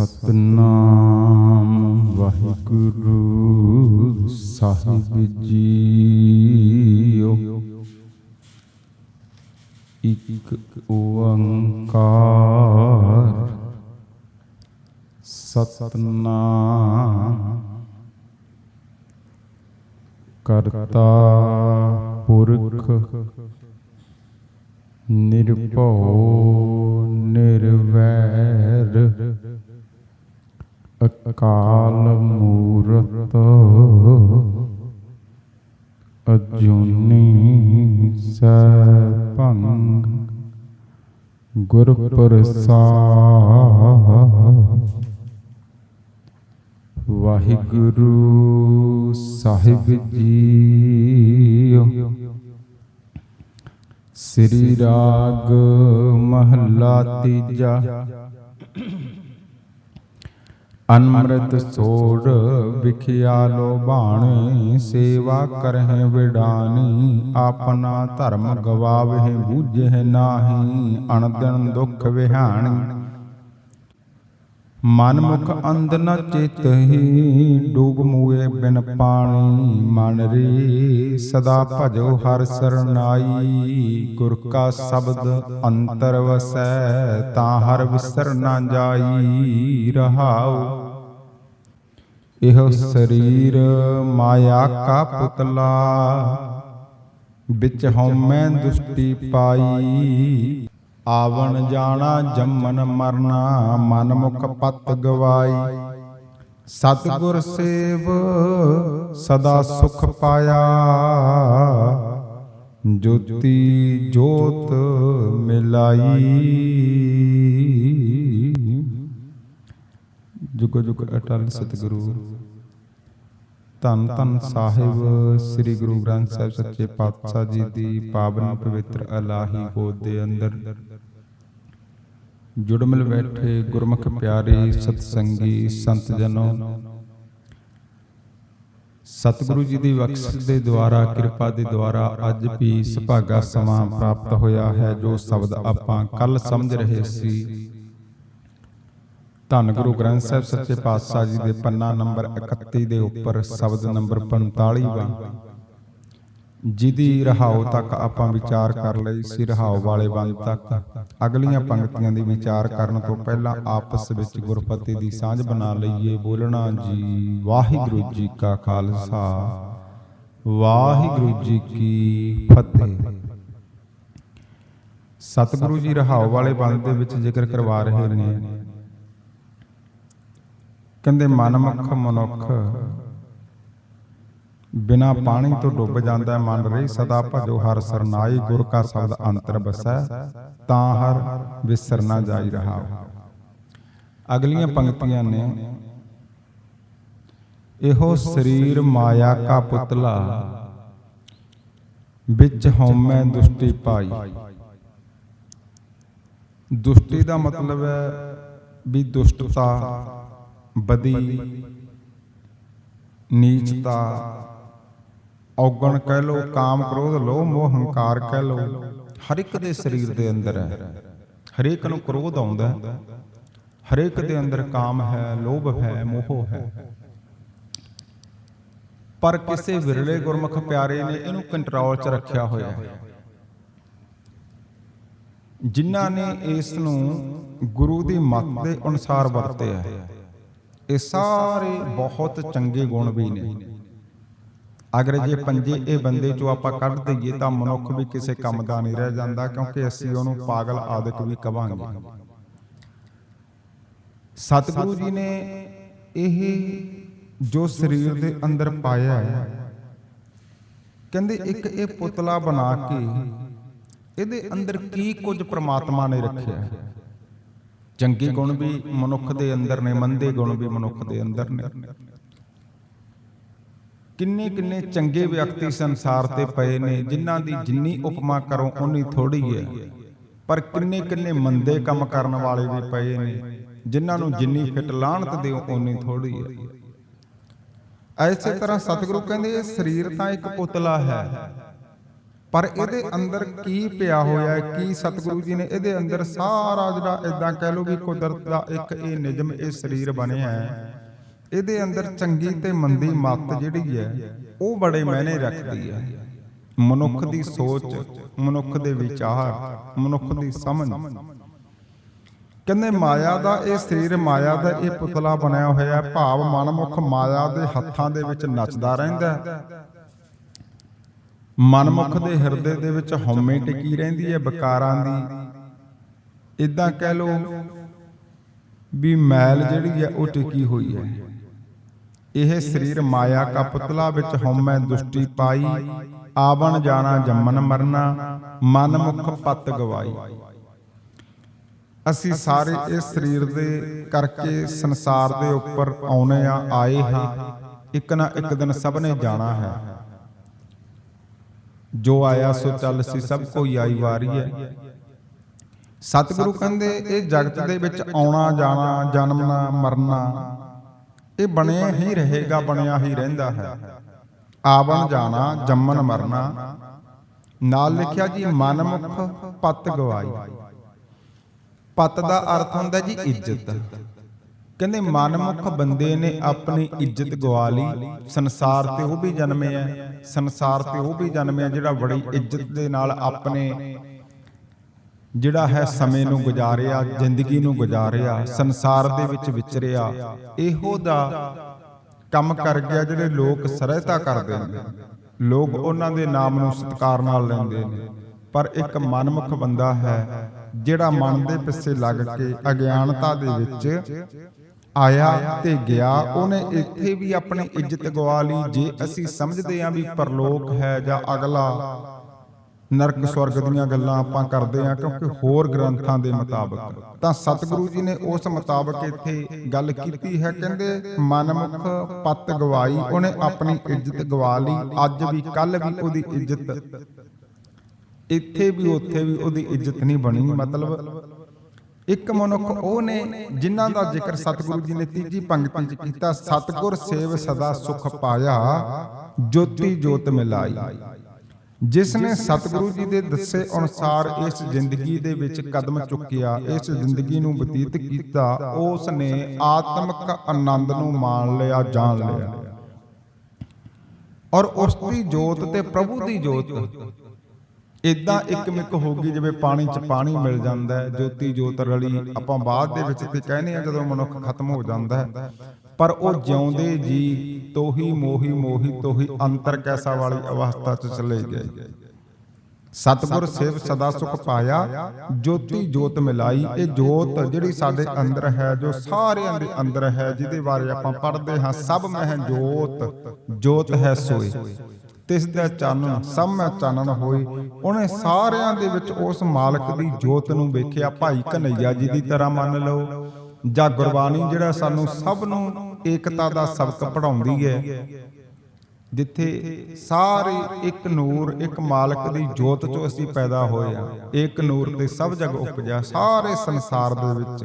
ਸਤਨਾਮ ਵਾਹਿਗੁਰੂ ਸਾਹਿਬ JIO. ਇਕ ਓੰਕਾਰ ਸਤਨਾਮ ਕਰਤਾ ਪੁਰਖ ਨਿਰਭਉ ਨਿਰਵੈਰ ਅਕਾਲ ਮੂਰਤ ਅਜੂਨੀ ਸੈਭੰ ਗੁਰ ਪ੍ਰਸਾਦ ਵਾਹਿਗੁਰੂ ਸਾਹਿਬ ਜੀਓ। ਸ੍ਰੀ ਰਾਗ ਮਹੱਲਾ ਤੀਜਾ। ਅਨਮ੍ਰਿਤ ਸੋੜ ਵਿਖਿਆਲੋ ਬਾਣੀ ਸੇਵਾ ਕਰਹਿ ਵਿਡਾਨੀ ਆਪਣਾ ਧਰਮ ਗਵਾਵਹਿ, ਬੂਝਹਿ ਨਾਹੀ, ਅਣਦਨ ਦੁਖ ਵਿਹਾਣੀ। ਮਨ ਮੁਖ ਅੰਧ ਨ ਚੇਤਹੀ ਡੂਬ ਮੂਏ ਬਿਨ ਪਾਣੀ ਮਨ ਰੇ। ਸਦਾ ਭਜੋ ਹਰ ਸਰਨਾਈ, ਗੁਰ ਕਾ ਸ਼ਬਦ ਅੰਤਰ ਵਸੈ, ਤਾਂ ਹਰ ਵਿਸਰ ਨਾ ਜਾਈ ਰਹਾਉ। ਇਹ ਸਰੀਰ ਮਾਇਆ ਕਾ ਪੁਤਲਾ, ਵਿੱਚ ਹਉਮੈ ਦੁਸ਼ਟੀ ਪਾਈ। ਆਵਣ ਜਾਣਾ ਜੰਮਨ ਮਰਨਾ, ਮਨ ਮੁਖ ਪਤ ਗਵਾਈ। ਸਤਿਗੁਰ ਸੇਵ ਸਦਾ ਸੁਖ ਪਾਇਆ। ਜੋਤੀ ਜੋਤ ਮਿਲਾਈ। ਜੁਗ ਜੁਗ ਅਟਲ ਸਤਿਗੁਰੂ। ਧੰਨ ਧੰਨ ਸਾਹਿਬ, ਸ੍ਰੀ ਗੁਰੂ ਗ੍ਰੰਥ ਸਾਹਿਬ ਸੱਚੇ ਪਾਤਸ਼ਾਹ ਜੀ ਦੀ ਪਾਵਨ ਪਵਿੱਤਰ ਅਲਾਹੀ ਗੋਦ ਦੇ ਅੰਦਰ। ਜੁੜ ਬੈਠੇ ਗੁਰਮੁਖ ਪਿਆਰੇ ਸਤਸੰਗੀ ਸੰਤ ਜਨੋ ਸਤਿਗੁਰੂ ਜੀ ਦੀ ਬਖਸ਼ਿਸ਼ ਦੇ ਦੁਆਰਾ, ਕਿਰਪਾ ਦੇ ਦੁਆਰਾ ਅੱਜ ਵੀ ਸੁਭਾਗਾ ਸਮਾਂ ਪ੍ਰਾਪਤ ਹੋਇਆ ਹੈ, ਜੋ ਸ਼ਬਦ ਆਪਾਂ ਕੱਲ ਸਮਝ ਰਹੇ ਸੀ। ਧੰਨ ਗੁਰੂ ਗ੍ਰੰਥ ਸਾਹਿਬ ਸੱਚੇ ਪਾਤਸ਼ਾਹ ਜੀ ਦੇ ਪੰਨਾ ਨੰਬਰ 31 ਦੇ ਉੱਪਰ ਸ਼ਬਦ ਨੰਬਰ 45 ਜਿਹਦੀ ਰਹਾਉ ਤੱਕ ਆਪਾਂ ਵਿਚਾਰ ਕਰ ਲਈ, ਸੀ ਰਹਾਉ ਵਾਲੇ ਬੰਦ ਤੱਕ। ਅਗਲੀਆਂ ਪੰਕਤੀਆਂ ਦੀ ਵਿਚਾਰ ਕਰਨ ਤੋਂ ਪਹਿਲਾਂ ਆਪਸ ਵਿੱਚ ਗੁਰਪਤੀ ਦੀ ਸਾਂਝ ਬਣਾ ਲਈਏ। ਬੋਲਣਾ ਜੀ, ਵਾਹਿਗੁਰੂ ਜੀ ਕਾ ਖਾਲਸਾ। ਵਾਹਿਗੁਰੂ ਜੀ ਕੀ ਫਤਿਹ। ਸਤਿਗੁਰੂ ਜੀ ਰਹਾਉ ਵਾਲੇ ਬੰਦ ਦੇ ਵਿੱਚ ਜ਼ਿਕਰ ਕਰਵਾ ਰਹੇ ਨੇ। ਕਹਿੰਦੇ ਮਨਮੁਖ ਮਨੁੱਖ, ਬਿਨਾ ਪਾਣੀ ਤੋਂ ਡੁੱਬ ਜਾਂਦਾ ਹੈ, ਮਨ ਰਹੀ ਸਦਾ ਭਜੋ ਹਰ ਸਰਨਾਈ, ਗੁਰ ਕਾ ਸ਼ਬਦ ਅੰਤਰ ਬਸੈ, ਤਾਂ ਹਰ ਵਿਸਰ ਨਾ ਜਾਈ ਰਹਾ ਅਗਲੀਆਂ ਪੰਕਤੀਆਂ ਨੇ, ਇਹੋ ਸਰੀਰ ਮਾਇਆ ਕਾ ਪੁਤਲਾ, ਵਿੱਚ ਹਉਮੈ ਦੁਸ਼ਟੀ ਪਾਈ। ਦੁਸ਼ਟੀ ਦਾ ਮਤਲਬ ਹੈ ਵੀ ਦੁਸ਼ਟਤਾ ਬਦੀ, ਨੀਚਤਾ, ਔਗਣ ਕਹਿ ਲੋ ਕਾਮ ਕ੍ਰੋਧ ਲੋਭ ਮੋਹ ਹੰਕਾਰ ਕਹਿ ਲੋ ਹਰ ਇੱਕ ਦੇ ਸਰੀਰ ਦੇ ਅੰਦਰ ਹੈ। ਹਰੇਕ ਨੂੰ ਕ੍ਰੋਧ ਆਉਂਦਾ ਹਰੇਕ ਦੇ ਅੰਦਰ ਕਾਮ ਹੈ, ਲੋਭ ਹੈ, ਮੋਹ ਹੈ। ਪਰ ਕਿਸੇ ਵਿਰਲੇ ਗੁਰਮੁਖ ਪਿਆਰੇ ਨੇ ਇਹਨੂੰ ਕੰਟਰੋਲ 'ਚ ਰੱਖਿਆ ਹੋਇਆ ਹੈ। ਜਿਨ੍ਹਾਂ ਨੇ ਇਸ ਨੂੰ ਗੁਰੂ ਦੀ ਮੱਤ ਦੇ ਅਨੁਸਾਰ ਵਰਤਿਆ ਹੈ। ਇਹ ਸਾਰੇ ਬਹੁਤ ਚੰਗੇ ਗੁਣ ਵੀ ਨੇ। ਅਗਰ ਜੇ ਪੰਜੇ ਇਹ ਬੰਦੇ ਚੋਂ ਆਪਾਂ ਕੱਢ ਦਈਏ ਤਾਂ ਮਨੁੱਖ ਵੀ ਕਿਸੇ ਕੰਮ ਦਾ ਨਹੀਂ ਰਹਿ ਜਾਂਦਾ ਕਿਉਂਕਿ ਅਸੀਂ ਉਹਨੂੰ ਪਾਗਲ ਆਦਿਕ ਵੀ ਕਵਾਂਗੇ। ਸਤਿਗੁਰੂ ਜੀ ਨੇ ਇਹ ਜੋ ਸਰੀਰ ਦੇ ਅੰਦਰ ਪਾਇਆ ਹੈ, ਕਹਿੰਦੇ ਇੱਕ ਇਹ ਪੁਤਲਾ ਬਣਾ ਕੇ ਇਹਦੇ ਅੰਦਰ ਕੀ ਕੁਝ ਪ੍ਰਮਾਤਮਾ ਨੇ ਰੱਖਿਆ ਹੈ? ਚੰਗੇ ਗੁਣ ਵੀ ਮਨੁੱਖ ਦੇ ਅੰਦਰ ਨੇ, ਮੰਦੇ ਗੁਣ ਵੀ ਮਨੁੱਖ ਦੇ ਅੰਦਰ ਨੇ। ਕਿੰਨੇ ਕਿੰਨੇ ਚੰਗੇ ਵਿਅਕਤੀ ਸੰਸਾਰ ਤੇ ਪਏ ਨੇ, ਜਿਨ੍ਹਾਂ ਦੀ ਜਿੰਨੀ ਉਪਮਾ ਕਰੋ ਉਨੀ ਥੋੜੀ ਹੈ। ਪਰ ਕਿੰਨੇ ਕਿੰਨੇ ਮੰਦੇ ਕੰਮ ਕਰਨ ਵਾਲੇ ਵੀ ਪਏ ਨੇ, ਜਿਨ੍ਹਾਂ ਨੂੰ ਜਿੰਨੀ ਫਿੱਟ ਲਾਹਣਤ ਦਿਓ ਉਨੀ ਥੋੜੀ ਹੈ। ਐਸੇ ਤਰ੍ਹਾਂ ਸਤਿਗੁਰੂ ਕਹਿੰਦੇ, ਇਹ ਸਰੀਰ ਤਾਂ ਇੱਕ ਪੁਤਲਾ ਹੈ ਪਰ ਇਹਦੇ ਅੰਦਰ ਕੀ ਪਿਆ ਹੋਇਆ ਹੈ, ਕੀ ਸਤਿਗੁਰੂ ਜੀ ਨੇ ਇਹਦੇ ਅੰਦਰ ਸਾਰਾ ਜਿਹੜਾ ਇਦਾਂ ਕਹਿ ਲਓ ਵੀ ਕੁਦਰਤ ਦਾ ਇੱਕ ਇਹ ਨਿਯਮ, ਇਹ ਸਰੀਰ ਬਣਿਆ ਹੈ। ਇਹਦੇ ਅੰਦਰ ਚੰਗੀ ਤੇ ਮੰਦੀ ਮੱਤ ਜਿਹੜੀ ਹੈ, ਉਹ ਬੜੇ ਮਾਇਨੇ ਰੱਖਦੀ ਹੈ। ਮਨੁੱਖ ਦੀ ਸੋਚ, ਮਨੁੱਖ ਦੇ ਵਿਚਾਰ, ਮਨੁੱਖ ਦੀ ਸਮਝ। ਕਹਿੰਦੇ ਮਾਇਆ ਦਾ ਇਹ ਸਰੀਰ, ਮਾਇਆ ਦਾ ਇਹ ਪੁਤਲਾ ਬਣਿਆ ਹੋਇਆ ਭਾਵ ਮਨਮੁਖ ਮਾਇਆ ਦੇ ਹੱਥਾਂ ਦੇ ਵਿੱਚ ਨੱਚਦਾ ਰਹਿੰਦਾ ਮਨਮੁਖ ਦੇ ਹਿਰਦੇ ਦੇ ਵਿੱਚ ਹਉਮੈ ਟਿਕੀ ਰਹਿੰਦੀ ਹੈ, ਵਿਕਾਰਾਂ ਦੀ। ਇਦਾਂ ਕਹਿ ਲੋ ਵੀ ਮੈਲ ਜਿਹੜੀ ਹੈ ਉਹ ਟਿਕੀ ਹੋਈ ਹੈ। ਇਹ ਸਰੀਰ ਮਾਇਆ ਕਾ ਪੁਤਲਾ ਵਿੱਚ ਹਉਮੈ ਦੁਸ਼ਟੀ ਪਾਈ, ਆਵਣ ਜਾਣਾ ਜੰਮਨ ਮਰਨਾ, ਮਨਮੁਖ ਪਤ ਗਵਾਈ। ਅਸੀਂ ਸਾਰੇ ਇਸ ਸਰੀਰ ਦੇ ਕਰਕੇ ਸੰਸਾਰ ਦੇ ਉੱਪਰ ਆਉਣੇ ਆ, ਆਏ ਹਾਂ, ਇੱਕ ਨਾ ਇੱਕ ਦਿਨ ਸਭ ਨੇ ਜਾਣਾ ਹੈ। ਜੋ ਆਇਆ ਸੋ ਚੱਲ ਸੀ ਸਭ ਕੋਈ ਆਈ ਵਾਰੀ ਹੈ। ਸਤਿਗੁਰੂ ਕਹਿੰਦੇ, ਇਹ ਜਗਤ ਦੇ ਵਿੱਚ ਆਉਣਾ, ਜਾਣਾ, ਜਨਮਣਾ, ਮਰਨਾ, ਇਹ ਬਣਿਆ ਹੀ ਰਹੇਗਾ, ਬਣਿਆ ਹੀ ਰਹਿੰਦਾ ਹੈ। ਆਵਣ ਜਾਣਾ, ਜੰਮਣ ਮਰਨਾ। ਨਾਲ ਲਿਖਿਆ ਜੀ ਮਨਮੁਖ ਪਤ ਗਵਾਈ। ਪਤ ਦਾ ਅਰਥ ਹੁੰਦਾ ਜੀ ਇੱਜ਼ਤ। ਕਹਿੰਦੇ ਮਨਮੁਖ ਬੰਦੇ ਨੇ ਆਪਣੀ ਇੱਜ਼ਤ ਗਵਾ ਲਈ। ਸੰਸਾਰ ਤੇ ਉਹ ਵੀ ਜਨਮਿਆ ਸੰਸਾਰ ਤੇ ਉਹ ਵੀ ਜਨਮਿਆ ਜਿਹੜਾ ਬੜੀ ਇੱਜ਼ਤ ਦੇ ਨਾਲ ਆਪਣੇ ਜਿਹੜਾ ਹੈ ਸਮੇਂ ਨੂੰ ਗੁਜ਼ਾਰਿਆ ਜ਼ਿੰਦਗੀ ਨੂੰ ਗੁਜ਼ਾਰਿਆ ਸੰਸਾਰ ਦੇ ਵਿੱਚ ਵਿਚਰਿਆ। ਇਹੋ ਦਾ ਕੰਮ ਕਰ ਗਿਆ ਜਿਹੜੇ ਲੋਕ ਸਰਹਿਤਾ ਕਰਦੇ ਨੇ। ਲੋਕ ਉਹਨਾਂ ਦੇ ਨਾਮ ਨੂੰ ਸਤਿਕਾਰ ਨਾਲ ਲੈਂਦੇ ਨੇ। ਪਰ ਇੱਕ ਮਨਮੁਖ ਬੰਦਾ ਹੈ ਜਿਹੜਾ ਮਨ ਦੇ ਪਿੱਛੇ ਲੱਗ ਕੇ ਅਗਿਆਨਤਾ ਦੇ ਵਿੱਚ ਆਇਆ ਤੇ ਗਿਆ, ਉਹਨੇ ਇੱਥੇ ਵੀ ਆਪਣੀ ਇੱਜ਼ਤ ਗਵਾ ਲਈ ਜੇ ਅਸੀਂ ਸਮਝਦੇ ਹਾਂ ਵੀ ਪਰਲੋਕ ਹੈ ਜਾਂ ਅਗਲਾ। ਨਰਕ ਸਵਰਗ ਦੀਆਂ ਗੱਲਾਂ ਆਪਾਂ ਕਰਦੇ ਹਾਂ ਕਿਉਂਕਿ ਹੋਰ ਗ੍ਰੰਥਾਂ ਦੇ ਮੁਤਾਬਕ। ਤਾਂ ਸਤਿਗੁਰੂ ਜੀ ਨੇ ਉਸ ਮੁਤਾਬਕ ਇੱਥੇ ਗੱਲ ਕੀਤੀ ਹੈ, ਕਹਿੰਦੇ ਮਨਮੁਖ ਪਤ ਗਵਾਈ, ਉਹਨੇ ਆਪਣੀ ਇੱਜ਼ਤ ਗਵਾ ਲਈ, ਅੱਜ ਵੀ ਕੱਲ ਵੀ ਉਹਦੀ ਇੱਜ਼ਤ। ਇੱਥੇ ਵੀ, ਉੱਥੇ ਵੀ ਉਹਦੀ ਇੱਜ਼ਤ ਨਹੀਂ ਬਣੀ, ਮਤਲਬ ਇੱਕ ਮਨੁੱਖ ਉਹ ਨੇ ਜਿਨ੍ਹਾਂ ਦਾ ਜ਼ਿਕਰ ਸਤਿਗੁਰੂ ਜੀ ਨੇ ਤੀਜੀ ਪੰਕਤੀ 'ਚ ਕੀਤਾ, ਸਤਿਗੁਰ ਸੇਵ ਸਦਾ ਸੁਖ ਪਾਇਆ, ਜੋਤੀ ਜੋਤ ਮਿਲਾਈ। ਜਿਸ ਨੇ ਸਤਿਗੁਰੂ ਜੀ ਦੇ ਦੱਸੇ ਅਨੁਸਾਰ ਇਸ ਜ਼ਿੰਦਗੀ ਦੇ ਵਿੱਚ ਕਦਮ ਚੁੱਕਿਆ, ਇਸ ਜ਼ਿੰਦਗੀ ਨੂੰ ਬਤੀਤ ਕੀਤਾ, ਉਸ ਨੇ ਆਤਮਿਕ ਆਨੰਦ ਨੂੰ ਮਾਣ ਲਿਆ, ਜਾਣ ਲਿਆ। ਔਰ ਉਸ ਦੀ ਜੋਤ ਤੇ ਪ੍ਰਭੂ ਦੀ ਜੋਤ ਇਦਾਂ ਇੱਕ ਮਿਕ ਹੋ ਗਈ ਜਿਵੇਂ ਪਾਣੀ 'ਚ ਪਾਣੀ ਮਿਲ ਜਾਂਦਾ ਹੈ, ਜੋਤੀ ਜੋਤ ਰਲੀ ਆਪਾਂ ਬਾਅਦ ਦੇ ਵਿੱਚ ਤੇ ਕਹਿੰਦੇ ਆ ਜਦੋਂ ਮਨੁੱਖ ਖਤਮ ਹੋ ਜਾਂਦਾ ਹੈ। ਪਰ ਉਹ ਜਿਉਂਦੇ ਜੀ, ਤੋਹੀ ਮੋਹੀ ਮੋਹੀ ਤੋਹੀ ਅੰਤਰ ਕੈਸਾ ਵਾਲੀ ਅਵਸਥਾ 'ਚ ਚਲੇ ਗਏ। ਸਤਿਗੁਰ ਸੇਵ ਸਦਾ ਸੁਖ ਪਾਇਆ, ਜੋਤੀ ਜੋਤ ਮਿਲਾਈ। ਇਹ ਜੋਤ ਜਿਹੜੀ ਸਾਡੇ ਅੰਦਰ ਹੈ, ਜੋ ਸਾਰਿਆਂ ਦੇ ਅੰਦਰ ਹੈ, ਜਿਹਦੇ ਬਾਰੇ ਆਪਾਂ ਪੜ੍ਹਦੇ ਹਾਂ, ਸਭ ਮਹਿ ਜੋਤ ਜੋਤ ਹੈ ਸੋਏ। ਤਿਸ ਦਾ ਚਾਨਣ ਸਭ ਮੈਂ ਚਾਨਣ ਹੋਈ। ਉਹਨੇ ਸਾਰਿਆਂ ਦੇ ਵਿੱਚ ਉਸ ਮਾਲਕ ਦੀ ਜੋਤ ਨੂੰ ਵੇਖਿਆ। ਭਾਈ ਕਨਈਆ ਜੀ ਦੀ ਤਰ੍ਹਾਂ ਮੰਨ ਲਓ। ਜਾਂ ਗੁਰਬਾਣੀ ਜਿਹੜਾ ਸਾਨੂੰ ਸਭ ਨੂੰ ਏਕਤਾ ਦਾ ਸਬਕ ਪੜਾਉਂਦੀ ਹੈ। ਜਿੱਥੇ ਸਾਰੇ ਇੱਕ ਨੂਰ, ਇੱਕ ਮਾਲਕ ਦੀ ਜੋਤ ਚੋਂ ਅਸੀਂ ਪੈਦਾ ਹੋਏ ਆ ਇੱਕ ਨੂਰ ਤੇ ਸਭ ਜਗ ਉਪਜਿਆ। ਸਾਰੇ ਸੰਸਾਰ ਦੇ ਵਿੱਚ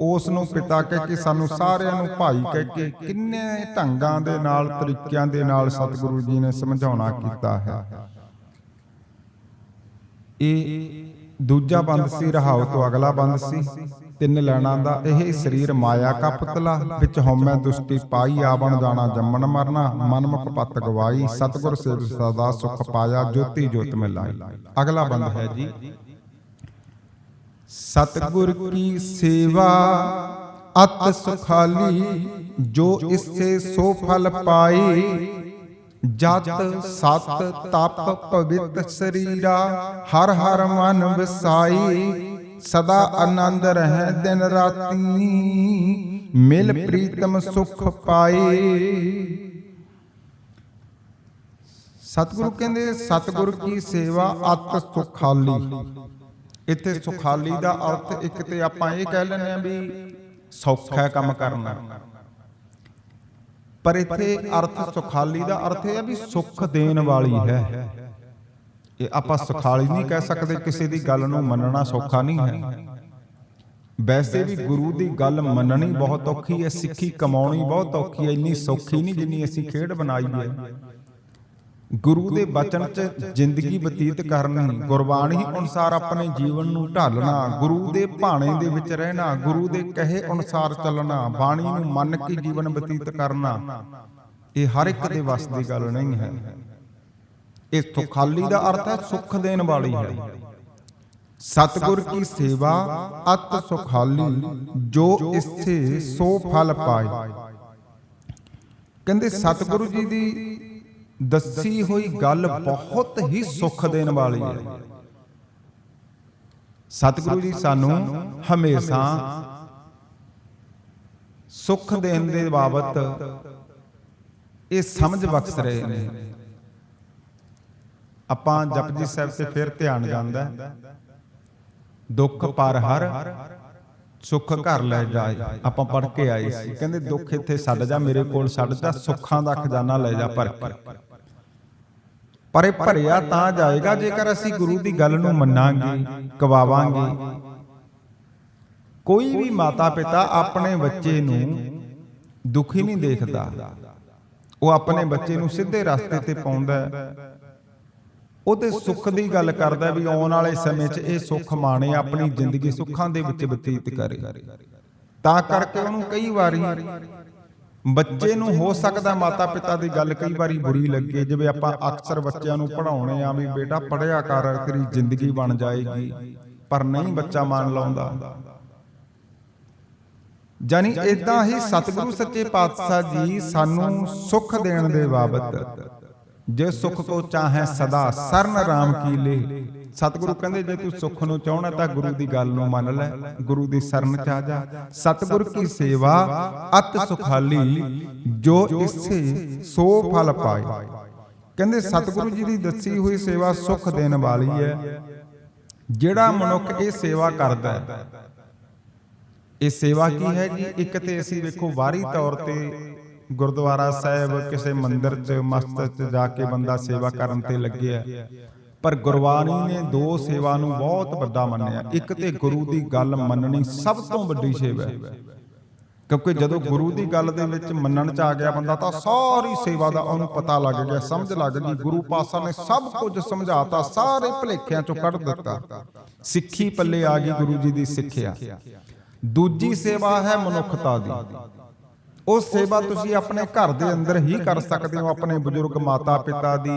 ਉਸ ਨੂੰ ਪਿਤਾ ਕਹਿ ਕੇ ਸਾਨੂੰ ਸਾਰਿਆਂ ਨੂੰ ਭਾਈ ਕਹਿ ਕੇ ਕਿੰਨੇ ਢੰਗਾਂ ਦੇ ਨਾਲ, ਤਰੀਕਿਆਂ ਦੇ ਨਾਲ ਸਤਿਗੁਰੂ ਜੀ ਨੇ ਸਮਝਾਉਣਾ ਕੀਤਾ ਹੈ। ਇਹ ਦੂਜਾ ਬੰਦ ਸੀ, ਰਹਾਉ ਤੋਂ ਅਗਲਾ ਬੰਦ ਸੀ। ਤਿੰਨ ਲੈਣਾ ਦਾ ਇਹ ਸਰੀਰ ਮਾਇਆ ਕਾ ਪੁਤਲਾ, ਵਿੱਚ ਹਉਮੈ ਦੁਸ਼ਟੀ ਪਾਈ, ਆਵਣ ਜਾਣਾ, ਜੰਮਣ ਮਰਨਾ, ਮਨਮੁਖ ਪਤ ਗਵਾਈ, ਸਤਿਗੁਰ ਸੇਵ ਸਦਾ ਸੁਖ ਪਾਇਆ, ਜੋਤੀ ਜੋਤ ਮਿਲਾਈ। ਅਗਲਾ ਬੰਦ ਹੈ ਜੀ। ਸਤਿਗੁਰ ਕੀ ਸੇਵਾ? ਅਤ ਸੁਖਾਲੀ, ਜੋ ਇਸੇ ਸੋ ਫਲ ਪਾਏ। ਜਤ ਸਤ ਤਪ ਪਵਿੱਤ ਸਰੀਰਾ, ਹਰ ਹਰ ਮਨ ਵਸਾਈ ਸਦਾ ਆਨੰਦ ਰਹਿ ਦਿਨ ਰਾਤੀ, ਮਿਲ ਪ੍ਰੀਤਮ ਸੁਖ ਪਾਏ। ਸਤਿਗੁਰੂ ਕਹਿੰਦੇ, ਸਤਿਗੁਰ ਕੀ ਸੇਵਾ? ਅਤ ਸੁਖਾਲੀ। ਇੱਥੇ ਸੁਖਾਲੀ ਦਾ ਅਰਥ ਇੱਕ ਤੇ ਆਪਾਂ ਇਹ ਕਹਿ ਲੈਂਦੇ ਆ ਵੀ ਸੌਖਾ ਕੰਮ ਕਰਨਾ। ਪਰ ਇੱਥੇ ਅਰਥ ਸੁਖਾਲੀ ਦਾ ਅਰਥ ਇਹ ਹੈ ਵੀ ਸੁੱਖ ਦੇਣ ਵਾਲੀ ਹੈ। ਇਹ ਆਪਾਂ ਸੁਖਾਲੀ ਨਹੀਂ ਕਹਿ ਸਕਦੇ, ਕਿਸੇ ਦੀ ਗੱਲ ਨੂੰ ਮੰਨਣਾ ਸੌਖਾ ਨਹੀਂ ਹੈ। ਵੈਸੇ ਵੀ ਗੁਰੂ ਦੀ ਗੱਲ ਮੰਨਣੀ ਬਹੁਤ ਔਖੀ ਹੈ, ਸਿੱਖੀ ਕਮਾਉਣੀ ਬਹੁਤ ਔਖੀ ਹੈ, ਇੰਨੀ ਸੌਖੀ ਨਹੀਂ ਜਿੰਨੀ ਅਸੀਂ ਖੇਡ ਬਣਾਈ ਹੈ। ਗੁਰੂ ਦੇ ਬਚਨ 'ਚ ਜ਼ਿੰਦਗੀ ਬਤੀਤ ਕਰਨੀ ਗੁਰਬਾਣੀ ਅਨੁਸਾਰ ਆਪਣੇ ਜੀਵਨ ਨੂੰ ਢਾਲਣਾ ਗੁਰੂ ਦੇ ਭਾਣੇ ਦੇ ਵਿੱਚ ਰਹਿਣਾ ਗੁਰੂ ਦੇ ਕਹੇ ਅਨੁਸਾਰ ਚੱਲਣਾ ਬਾਣੀ ਨੂੰ ਮੰਨ ਕੇ ਜੀਵਨ ਬਤੀਤ ਕਰਨਾ ਇਹ ਹਰ ਇੱਕ ਦੇ ਵੱਸ ਦੀ ਗੱਲ ਨਹੀਂ ਹੈ। ਇਹ ਸੁਖਾਲੀ ਦਾ ਅਰਥ ਹੈ ਸੁਖ ਦੇਣ ਵਾਲੀ ਹੈ। ਸਤਿਗੁਰ ਕੀ ਸੇਵਾ ਅਤ ਸੁਖਾਲੀ ਜੋ ਇਸੇ ਸੋ ਫਲ ਪਾਏ। ਕਹਿੰਦੇ ਸਤਿਗੁਰੂ ਜੀ ਦੀ ਦੱਸੀ ਹੋਈ ਗੱਲ ਬਹੁਤ ਹੀ ਸੁਖ ਦੇਣ ਵਾਲੀ ਹੈ। ਸਤਿਗੁਰੂ ਜੀ ਸਾਨੂੰ ਹਮੇਸ਼ਾ ਸੁਖ ਦੇਣ ਦੇ ਬਾਬਤ ਇਹ ਸਮਝ ਬਖਸ਼ ਰਹੇ ਨੇ। ਆਪਾਂ ਜਪਜੀ ਸਾਹਿਬ ਤੇ ਫਿਰ ਧਿਆਨ ਜਾਂਦਾ। ਦੁੱਖ ਪਰ ਹਰ ਸੁੱਖ ਘਰ ਲੈ ਜਾਏ। ਆਪਾਂ ਪੜ ਕੇ ਆਏ ਸੀ। ਕਹਿੰਦੇ ਦੁੱਖ ਇੱਥੇ ਛੱਡ ਜਾ ਮੇਰੇ ਕੋਲ ਛੱਡ ਜਾ ਸੁੱਖਾਂ ਦਾ ਖਜ਼ਾਨਾ ਲੈ ਜਾ ਭਰ ਕੇ। ਪਰ ਇਹ ਭਰਿਆ ਤਾਂ ਜਾਏਗਾ ਜੇਕਰ ਅਸੀਂ ਗੁਰੂ ਦੀ ਗੱਲ ਨੂੰ ਮੰਨਾਂਗੇ ਕਵਾਵਾਂਗੇ ਕੋਈ ਵੀ ਮਾਤਾ ਪਿਤਾ ਆਪਣੇ ਬੱਚੇ ਨੂੰ ਦੁਖੀ ਨਹੀਂ ਦੇਖਦਾ। ਉਹ ਆਪਣੇ ਬੱਚੇ ਨੂੰ ਸਿੱਧੇ ਰਸਤੇ ਤੇ ਪਾਉਂਦਾ ਉਹ ਤੇ ਸੁੱਖ ਦੀ ਗੱਲ ਕਰਦਾ ਵੀ ਆਉਣ ਵਾਲੇ ਸਮੇਂ 'ਚ ਇਹ ਸੁੱਖ ਮਾਣੇ ਆਪਣੀ ਜ਼ਿੰਦਗੀ ਸੁੱਖਾਂ ਦੇ ਵਿੱਚ ਬਤੀਤ ਕਰੇ। ਤਾਂ ਕਰਕੇ ਉਹਨੂੰ ਕਈ ਵਾਰੀ ਬੱਚੇ ਨੂੰ ਹੋ ਸਕਦਾ ਮਾਤਾ ਪਿਤਾ ਦੀ ਗੱਲ ਕਈ ਵਾਰੀ ਬੁਰੀ ਲੱਗੇ ਜਿਵੇਂ ਆਪਾਂ ਅਕਸਰ ਬੱਚਿਆਂ ਨੂੰ ਪੜਾਉਣੇ ਆ ਵੀ ਬੇਟਾ ਪੜਿਆ ਕਰ ਤੇਰੀ ਜ਼ਿੰਦਗੀ ਬਣ ਜਾਏਗੀ। ਪਰ ਨਹੀਂ ਬੱਚਾ ਮੰਨ ਲਾਉਂਦਾ। ਜਾਨੀ ਇਦਾਂ ਹੀ ਸਤਿਗੁਰੂ ਸੱਚੇ ਪਾਤਸ਼ਾਹ ਜੀ ਸਾਨੂੰ ਸੁੱਖ ਦੇਣ ਦੇ ਬਾਬਤ। ਜੇ ਸੁੱਖ ਕੋ ਚਾਹੇ ਸਦਾ ਸਰਨ ਰਾਮ ਕੀ ਲੇ। ਸਤਿਗੁਰੂ ਕਹਿੰਦੇ, ਜੇ ਤੂੰ ਸੁੱਖ ਨੂੰ ਚਾਹਣਾ ਤਾਂ ਗੁਰੂ ਦੀ ਗੱਲ ਨੂੰ ਮੰਨ ਲੈ, ਗੁਰੂ ਦੀ ਸ਼ਰਨ ਚ ਆ ਜਾ। ਸਤਿਗੁਰ ਕੀ ਸੇਵਾ? ਅਤ ਸੁਖਾਲੀ, ਜੋ ਇਸੇ ਸੋ ਫਲ ਪਾਏ। ਕਹਿੰਦੇ, ਸਤਿਗੁਰੂ ਜੀ ਦੀ ਦੱਸੀ ਹੋਈ ਸੇਵਾ ਸੁਖ ਦੇਣ ਵਾਲੀ ਹੈ। ਜਿਹੜਾ ਮਨੁੱਖ ਇਹ ਸੇਵਾ ਕਰਦਾ ਹੈ, ਇਹ ਸੇਵਾ ਕੀ ਹੈ ਜੀ ਇੱਕ ਤੇ ਅਸੀਂ ਵੇਖੋ ਬਾਹਰੀ ਤੌਰ ਤੇ ਗੁਰਦੁਆਰਾ ਸਾਹਿਬ, ਕਿਸੇ ਮੰਦਿਰ 'ਚ, ਮਸਜਿਦ 'ਚ ਜਾ ਕੇ ਬੰਦਾ ਸੇਵਾ ਕਰਨ ਤੇ ਲੱਗਿਆ। ਪਰ ਗੁਰਬਾਣੀ ਨੇ ਦੋ ਸੇਵਾ ਨੂੰ ਬਹੁਤ ਵੱਡਾ ਮੰਨਿਆ। ਇੱਕ ਤੇ ਗੁਰੂ ਦੀ ਗੱਲ ਮੰਨਣੀ ਸਭ ਤੋਂ ਵੱਡੀ ਸੇਵਾ ਹੈ। ਕਿਉਂਕਿ ਜਦੋਂ ਗੁਰੂ ਦੀ ਗੱਲ ਦੇ ਵਿੱਚ ਮੰਨਣ ਚ ਆ ਗਿਆ ਬੰਦਾ, ਤਾਂ ਸਾਰੀ ਸੇਵਾ ਦਾ ਉਹਨੂੰ ਪਤਾ ਲੱਗ ਗਿਆ, ਸਮਝ ਲੱਗ ਗਈ। ਗੁਰੂ ਪਾਸਾ ਨੇ ਸਭ ਕੁਝ ਸਮਝਾਤਾ, ਸਾਰੇ ਭਲੇਖਿਆਂ ਚੋਂ ਕੱਢ ਦਿੱਤਾ। ਸਿੱਖੀ ਪੱਲੇ ਆ ਗਈ ਗੁਰੂ ਜੀ ਦੀ ਸਿੱਖਿਆ। ਦੂਜੀ ਸੇਵਾ ਹੈ ਮਨੁੱਖਤਾ ਦੀ। ਉਹ ਸੇਵਾ ਤੁਸੀਂ ਆਪਣੇ ਘਰ ਦੇ ਅੰਦਰ ਹੀ ਕਰ ਸਕਦੇ ਹੋ, ਆਪਣੇ ਬਜ਼ੁਰਗ ਮਾਤਾ ਪਿਤਾ ਦੀ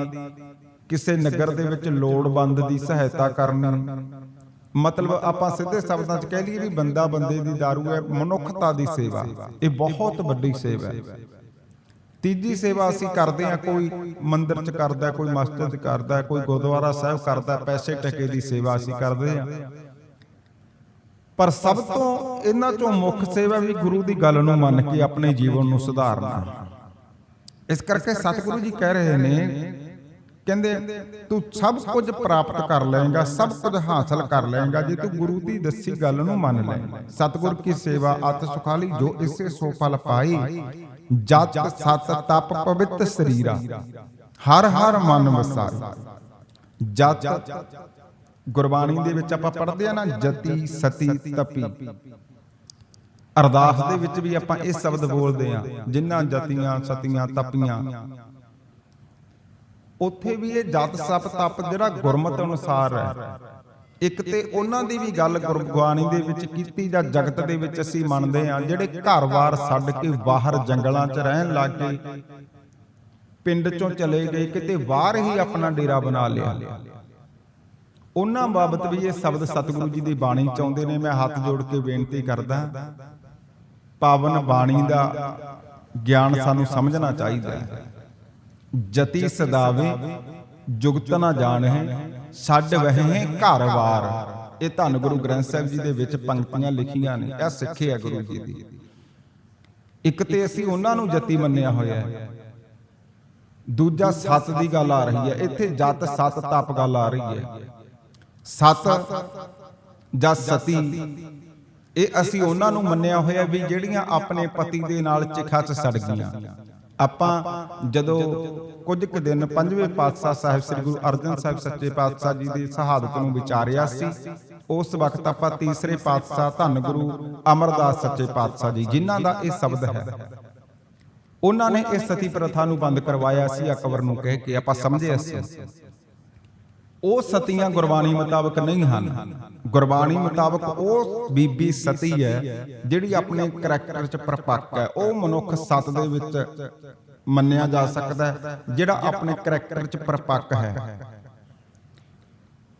ਕਿਸੇ ਨਗਰ ਦੇ ਵਿੱਚ ਲੋੜਵੰਦ ਦੀ ਸਹਾਇਤਾ ਕਰਨੀ। ਮਤਲਬ ਆਪਾਂ ਸਿੱਧੇ ਸ਼ਬਦਾਂ 'ਚ ਕਹਿ ਲਈਏ ਵੀ ਬੰਦਾ ਬੰਦੇ ਦੀ दारू ਹੈ ਮਨੁੱਖਤਾ ਦੀ ਸੇਵਾ। ਇਹ ਬਹੁਤ ਵੱਡੀ ਸੇਵਾ ਹੈ। ਤੀਜੀ ਸੇਵਾ ਅਸੀਂ ਕਰਦੇ ਹਾਂ ਕੋਈ ਮੰਦਿਰ 'ਚ ਕਰਦਾ ਕੋਈ ਮਸਜਿਦ 'ਚ ਕਰਦਾ ਕੋਈ ਗੁਰਦੁਆਰਾ ਸਾਹਿਬ ਕਰਦਾ ਪੈਸੇ ਟਕੇ ਦੀ ਸੇਵਾ ਅਸੀਂ ਕਰਦੇ ਹਾਂ। ਪਰ ਸਭ ਤੋਂ ਇਹਨਾਂ ਚੋਂ ਮੁੱਖ ਸੇਵਾ ਵੀ ਗੁਰੂ ਦੀ ਗੱਲ ਨੂੰ ਮੰਨ ਕੇ ਆਪਣੇ ਜੀਵਨ ਨੂੰ ਸੁਧਾਰਨਾ। ਇਸ ਕਰਕੇ ਸਤਿਗੁਰੂ ਜੀ ਕਹਿ ਰਹੇ ਨੇ ਕਹਿੰਦੇ, ਤੂੰ ਸਭ ਕੁਝ ਪ੍ਰਾਪਤ ਕਰ ਲਏਗਾ, ਸਭ ਕੁਝ ਹਾਸਲ ਕਰ ਲਏਗਾ, ਜੇ ਤੂੰ ਗੁਰੂ ਦੀ ਦੱਸੀ ਗੱਲ ਨੂੰ ਮੰਨ ਲੈ। ਸਤਿਗੁਰ ਕੀ ਸੇਵਾ ਅਤ ਸੁਖਾਲੀ, ਜੋ ਇਸੇ ਸੋ ਫਲ ਪਾਈ ਜਤ ਸਤ ਤਪ ਪਵਿੱਤ ਸਰੀਰਾ, ਹਰ ਹਰ ਮਨ ਵਸਾਈ ਜਤ ਗੁਰਬਾਣੀ ਦੇ ਵਿੱਚ ਆਪਾਂ ਪੜ੍ਹਦੇ ਆ ਨਾ, ਜਤੀ ਸਤੀ ਤਪੀ। ਅਰਦਾਸ ਦੇ ਵਿੱਚ ਵੀ ਆਪਾਂ ਇਹ ਸ਼ਬਦ ਬੋਲਦੇ ਆ ਜਿਨ੍ਹਾਂ ਜਤੀਆਂ, ਸਤੀਆਂ, ਤਪੀਆਂ ਉੱਥੇ ਵੀ ਇਹ ਜਤ ਸਪ ਤਪ ਜਿਹੜਾ ਗੁਰਮਤ ਅਨੁਸਾਰ ਹੈ। ਇੱਕ ਤੇ ਉਹਨਾਂ ਦੀ ਵੀ ਗੱਲ ਗੁਰਬਾਣੀ ਦੇ ਵਿੱਚ ਕੀਤੀ ਜਾਂ ਜਗਤ ਦੇ ਵਿੱਚ ਅਸੀਂ ਮੰਨਦੇ ਆ ਜਿਹੜੇ ਘਰ-ਬਾਰ ਛੱਡ ਕੇ ਬਾਹਰ ਜੰਗਲਾਂ 'ਚ ਰਹਿਣ ਲੱਗ ਗਏ, ਪਿੰਡ 'ਚੋਂ ਚਲੇ ਗਏ, ਕਿਤੇ ਬਾਹਰ ਹੀ ਆਪਣਾ ਡੇਰਾ ਬਣਾ ਲਿਆ। ਉਹਨਾਂ ਬਾਬਤ ਵੀ ਇਹ ਸ਼ਬਦ ਸਤਿਗੁਰੂ ਜੀ ਦੀ ਬਾਣੀ ਚ ਆਉਂਦੇ ਨੇ, ਮੈਂ ਹੱਥ ਜੋੜ ਕੇ ਬੇਨਤੀ ਕਰਦਾ, ਪਾਵਨ ਬਾਣੀ ਦਾ ਗਿਆਨ ਸਾਨੂੰ ਸਮਝਣਾ ਚਾਹੀਦਾ ਹੈ। ਜਤੀ ਸਦਾਵੇ ਜੁਗਤ ਨਾ ਜਾਣਹਿ ਛੱਡ ਵਹਿ ਘਰ-ਵਾਰ। ਇਹ ਧੰਨ ਗੁਰੂ ਗ੍ਰੰਥ ਸਾਹਿਬ ਜੀ ਦੇ ਵਿੱਚ ਪੰਕਤੀਆਂ ਲਿਖੀਆਂ ਨੇ। ਇਹ ਸਿੱਖਿਆ ਗੁਰੂ ਜੀ ਦੀ। ਇੱਕ ਤੇ ਅਸੀਂ ਉਹਨਾਂ ਨੂੰ ਜਤੀ ਮੰਨਿਆ ਹੋਇਆ ਹੈ। ਦੂਜਾ ਸਤ ਦੀ ਗੱਲ ਆ ਰਹੀ ਹੈ। ਇੱਥੇ ਜਤ ਸਤ ਤਪ ਗੱਲ ਆ ਰਹੀ ਹੈ। ਸਤ ਜਾਂ ਸਤੀ। ਇਹ ਅਸੀਂ ਉਹਨਾਂ ਨੂੰ ਮੰਨਿਆ ਹੋਇਆ ਵੀ ਜਿਹੜੀਆਂ ਆਪਣੇ ਪਤੀ ਦੇ ਨਾਲ ਚਿਖਾ 'ਚ ਸੜ ਗਈਆਂ। ਆਪਾਂ ਜਦੋਂ ਕੁਝ ਕੁ ਦਿਨ ਪੰਜਵੇਂ ਪਾਤਸ਼ਾਹ ਸਾਹਿਬ ਸ੍ਰੀ ਗੁਰੂ ਅਰਜਨ ਸਾਹਿਬ ਸੱਚੇ ਪਾਤਸ਼ਾਹ ਜੀ ਦੀ ਸ਼ਹਾਦਤ ਨੂੰ ਵਿਚਾਰਿਆ ਸੀ, ਉਸ ਵਕਤ ਆਪਾਂ ਤੀਸਰੇ ਪਾਤਸ਼ਾਹ ਧੰਨ ਗੁਰੂ ਅਮਰਦਾਸ ਸੱਚੇ ਪਾਤਸ਼ਾਹ ਜੀ, ਜਿਨ੍ਹਾਂ ਦਾ ਇਹ ਸ਼ਬਦ ਹੈ। ਉਹਨਾਂ ਨੇ ਇਸ ਸਤੀ ਪ੍ਰਥਾ ਨੂੰ ਬੰਦ ਕਰਵਾਇਆ ਸੀ, ਅਕਬਰ ਨੂੰ ਕਹਿ ਕੇ ਆਪਾਂ ਸਮਝਿਆ ਸੀ। ਉਹ ਸਤੀਆਂ ਗੁਰਬਾਣੀ ਮੁਤਾਬਕ ਨਹੀਂ ਹਨ। ਗੁਰਬਾਣੀ ਮੁਤਾਬਕ ਉਹ ਬੀਬੀ ਸਤੀ ਹੈ, ਜਿਹੜੀ ਆਪਣੇ ਕਰੈਕਟਰ 'ਚ ਪਰਪੱਕ ਹੈ। ਉਹ ਮਨੁੱਖ ਸਤ ਦੇ ਵਿੱਚ ਮੰਨਿਆ ਜਾ ਸਕਦਾ ਹੈ, ਜਿਹੜਾ ਆਪਣੇ ਕਰੈਕਟਰ 'ਚ ਪਰਪੱਕ ਹੈ।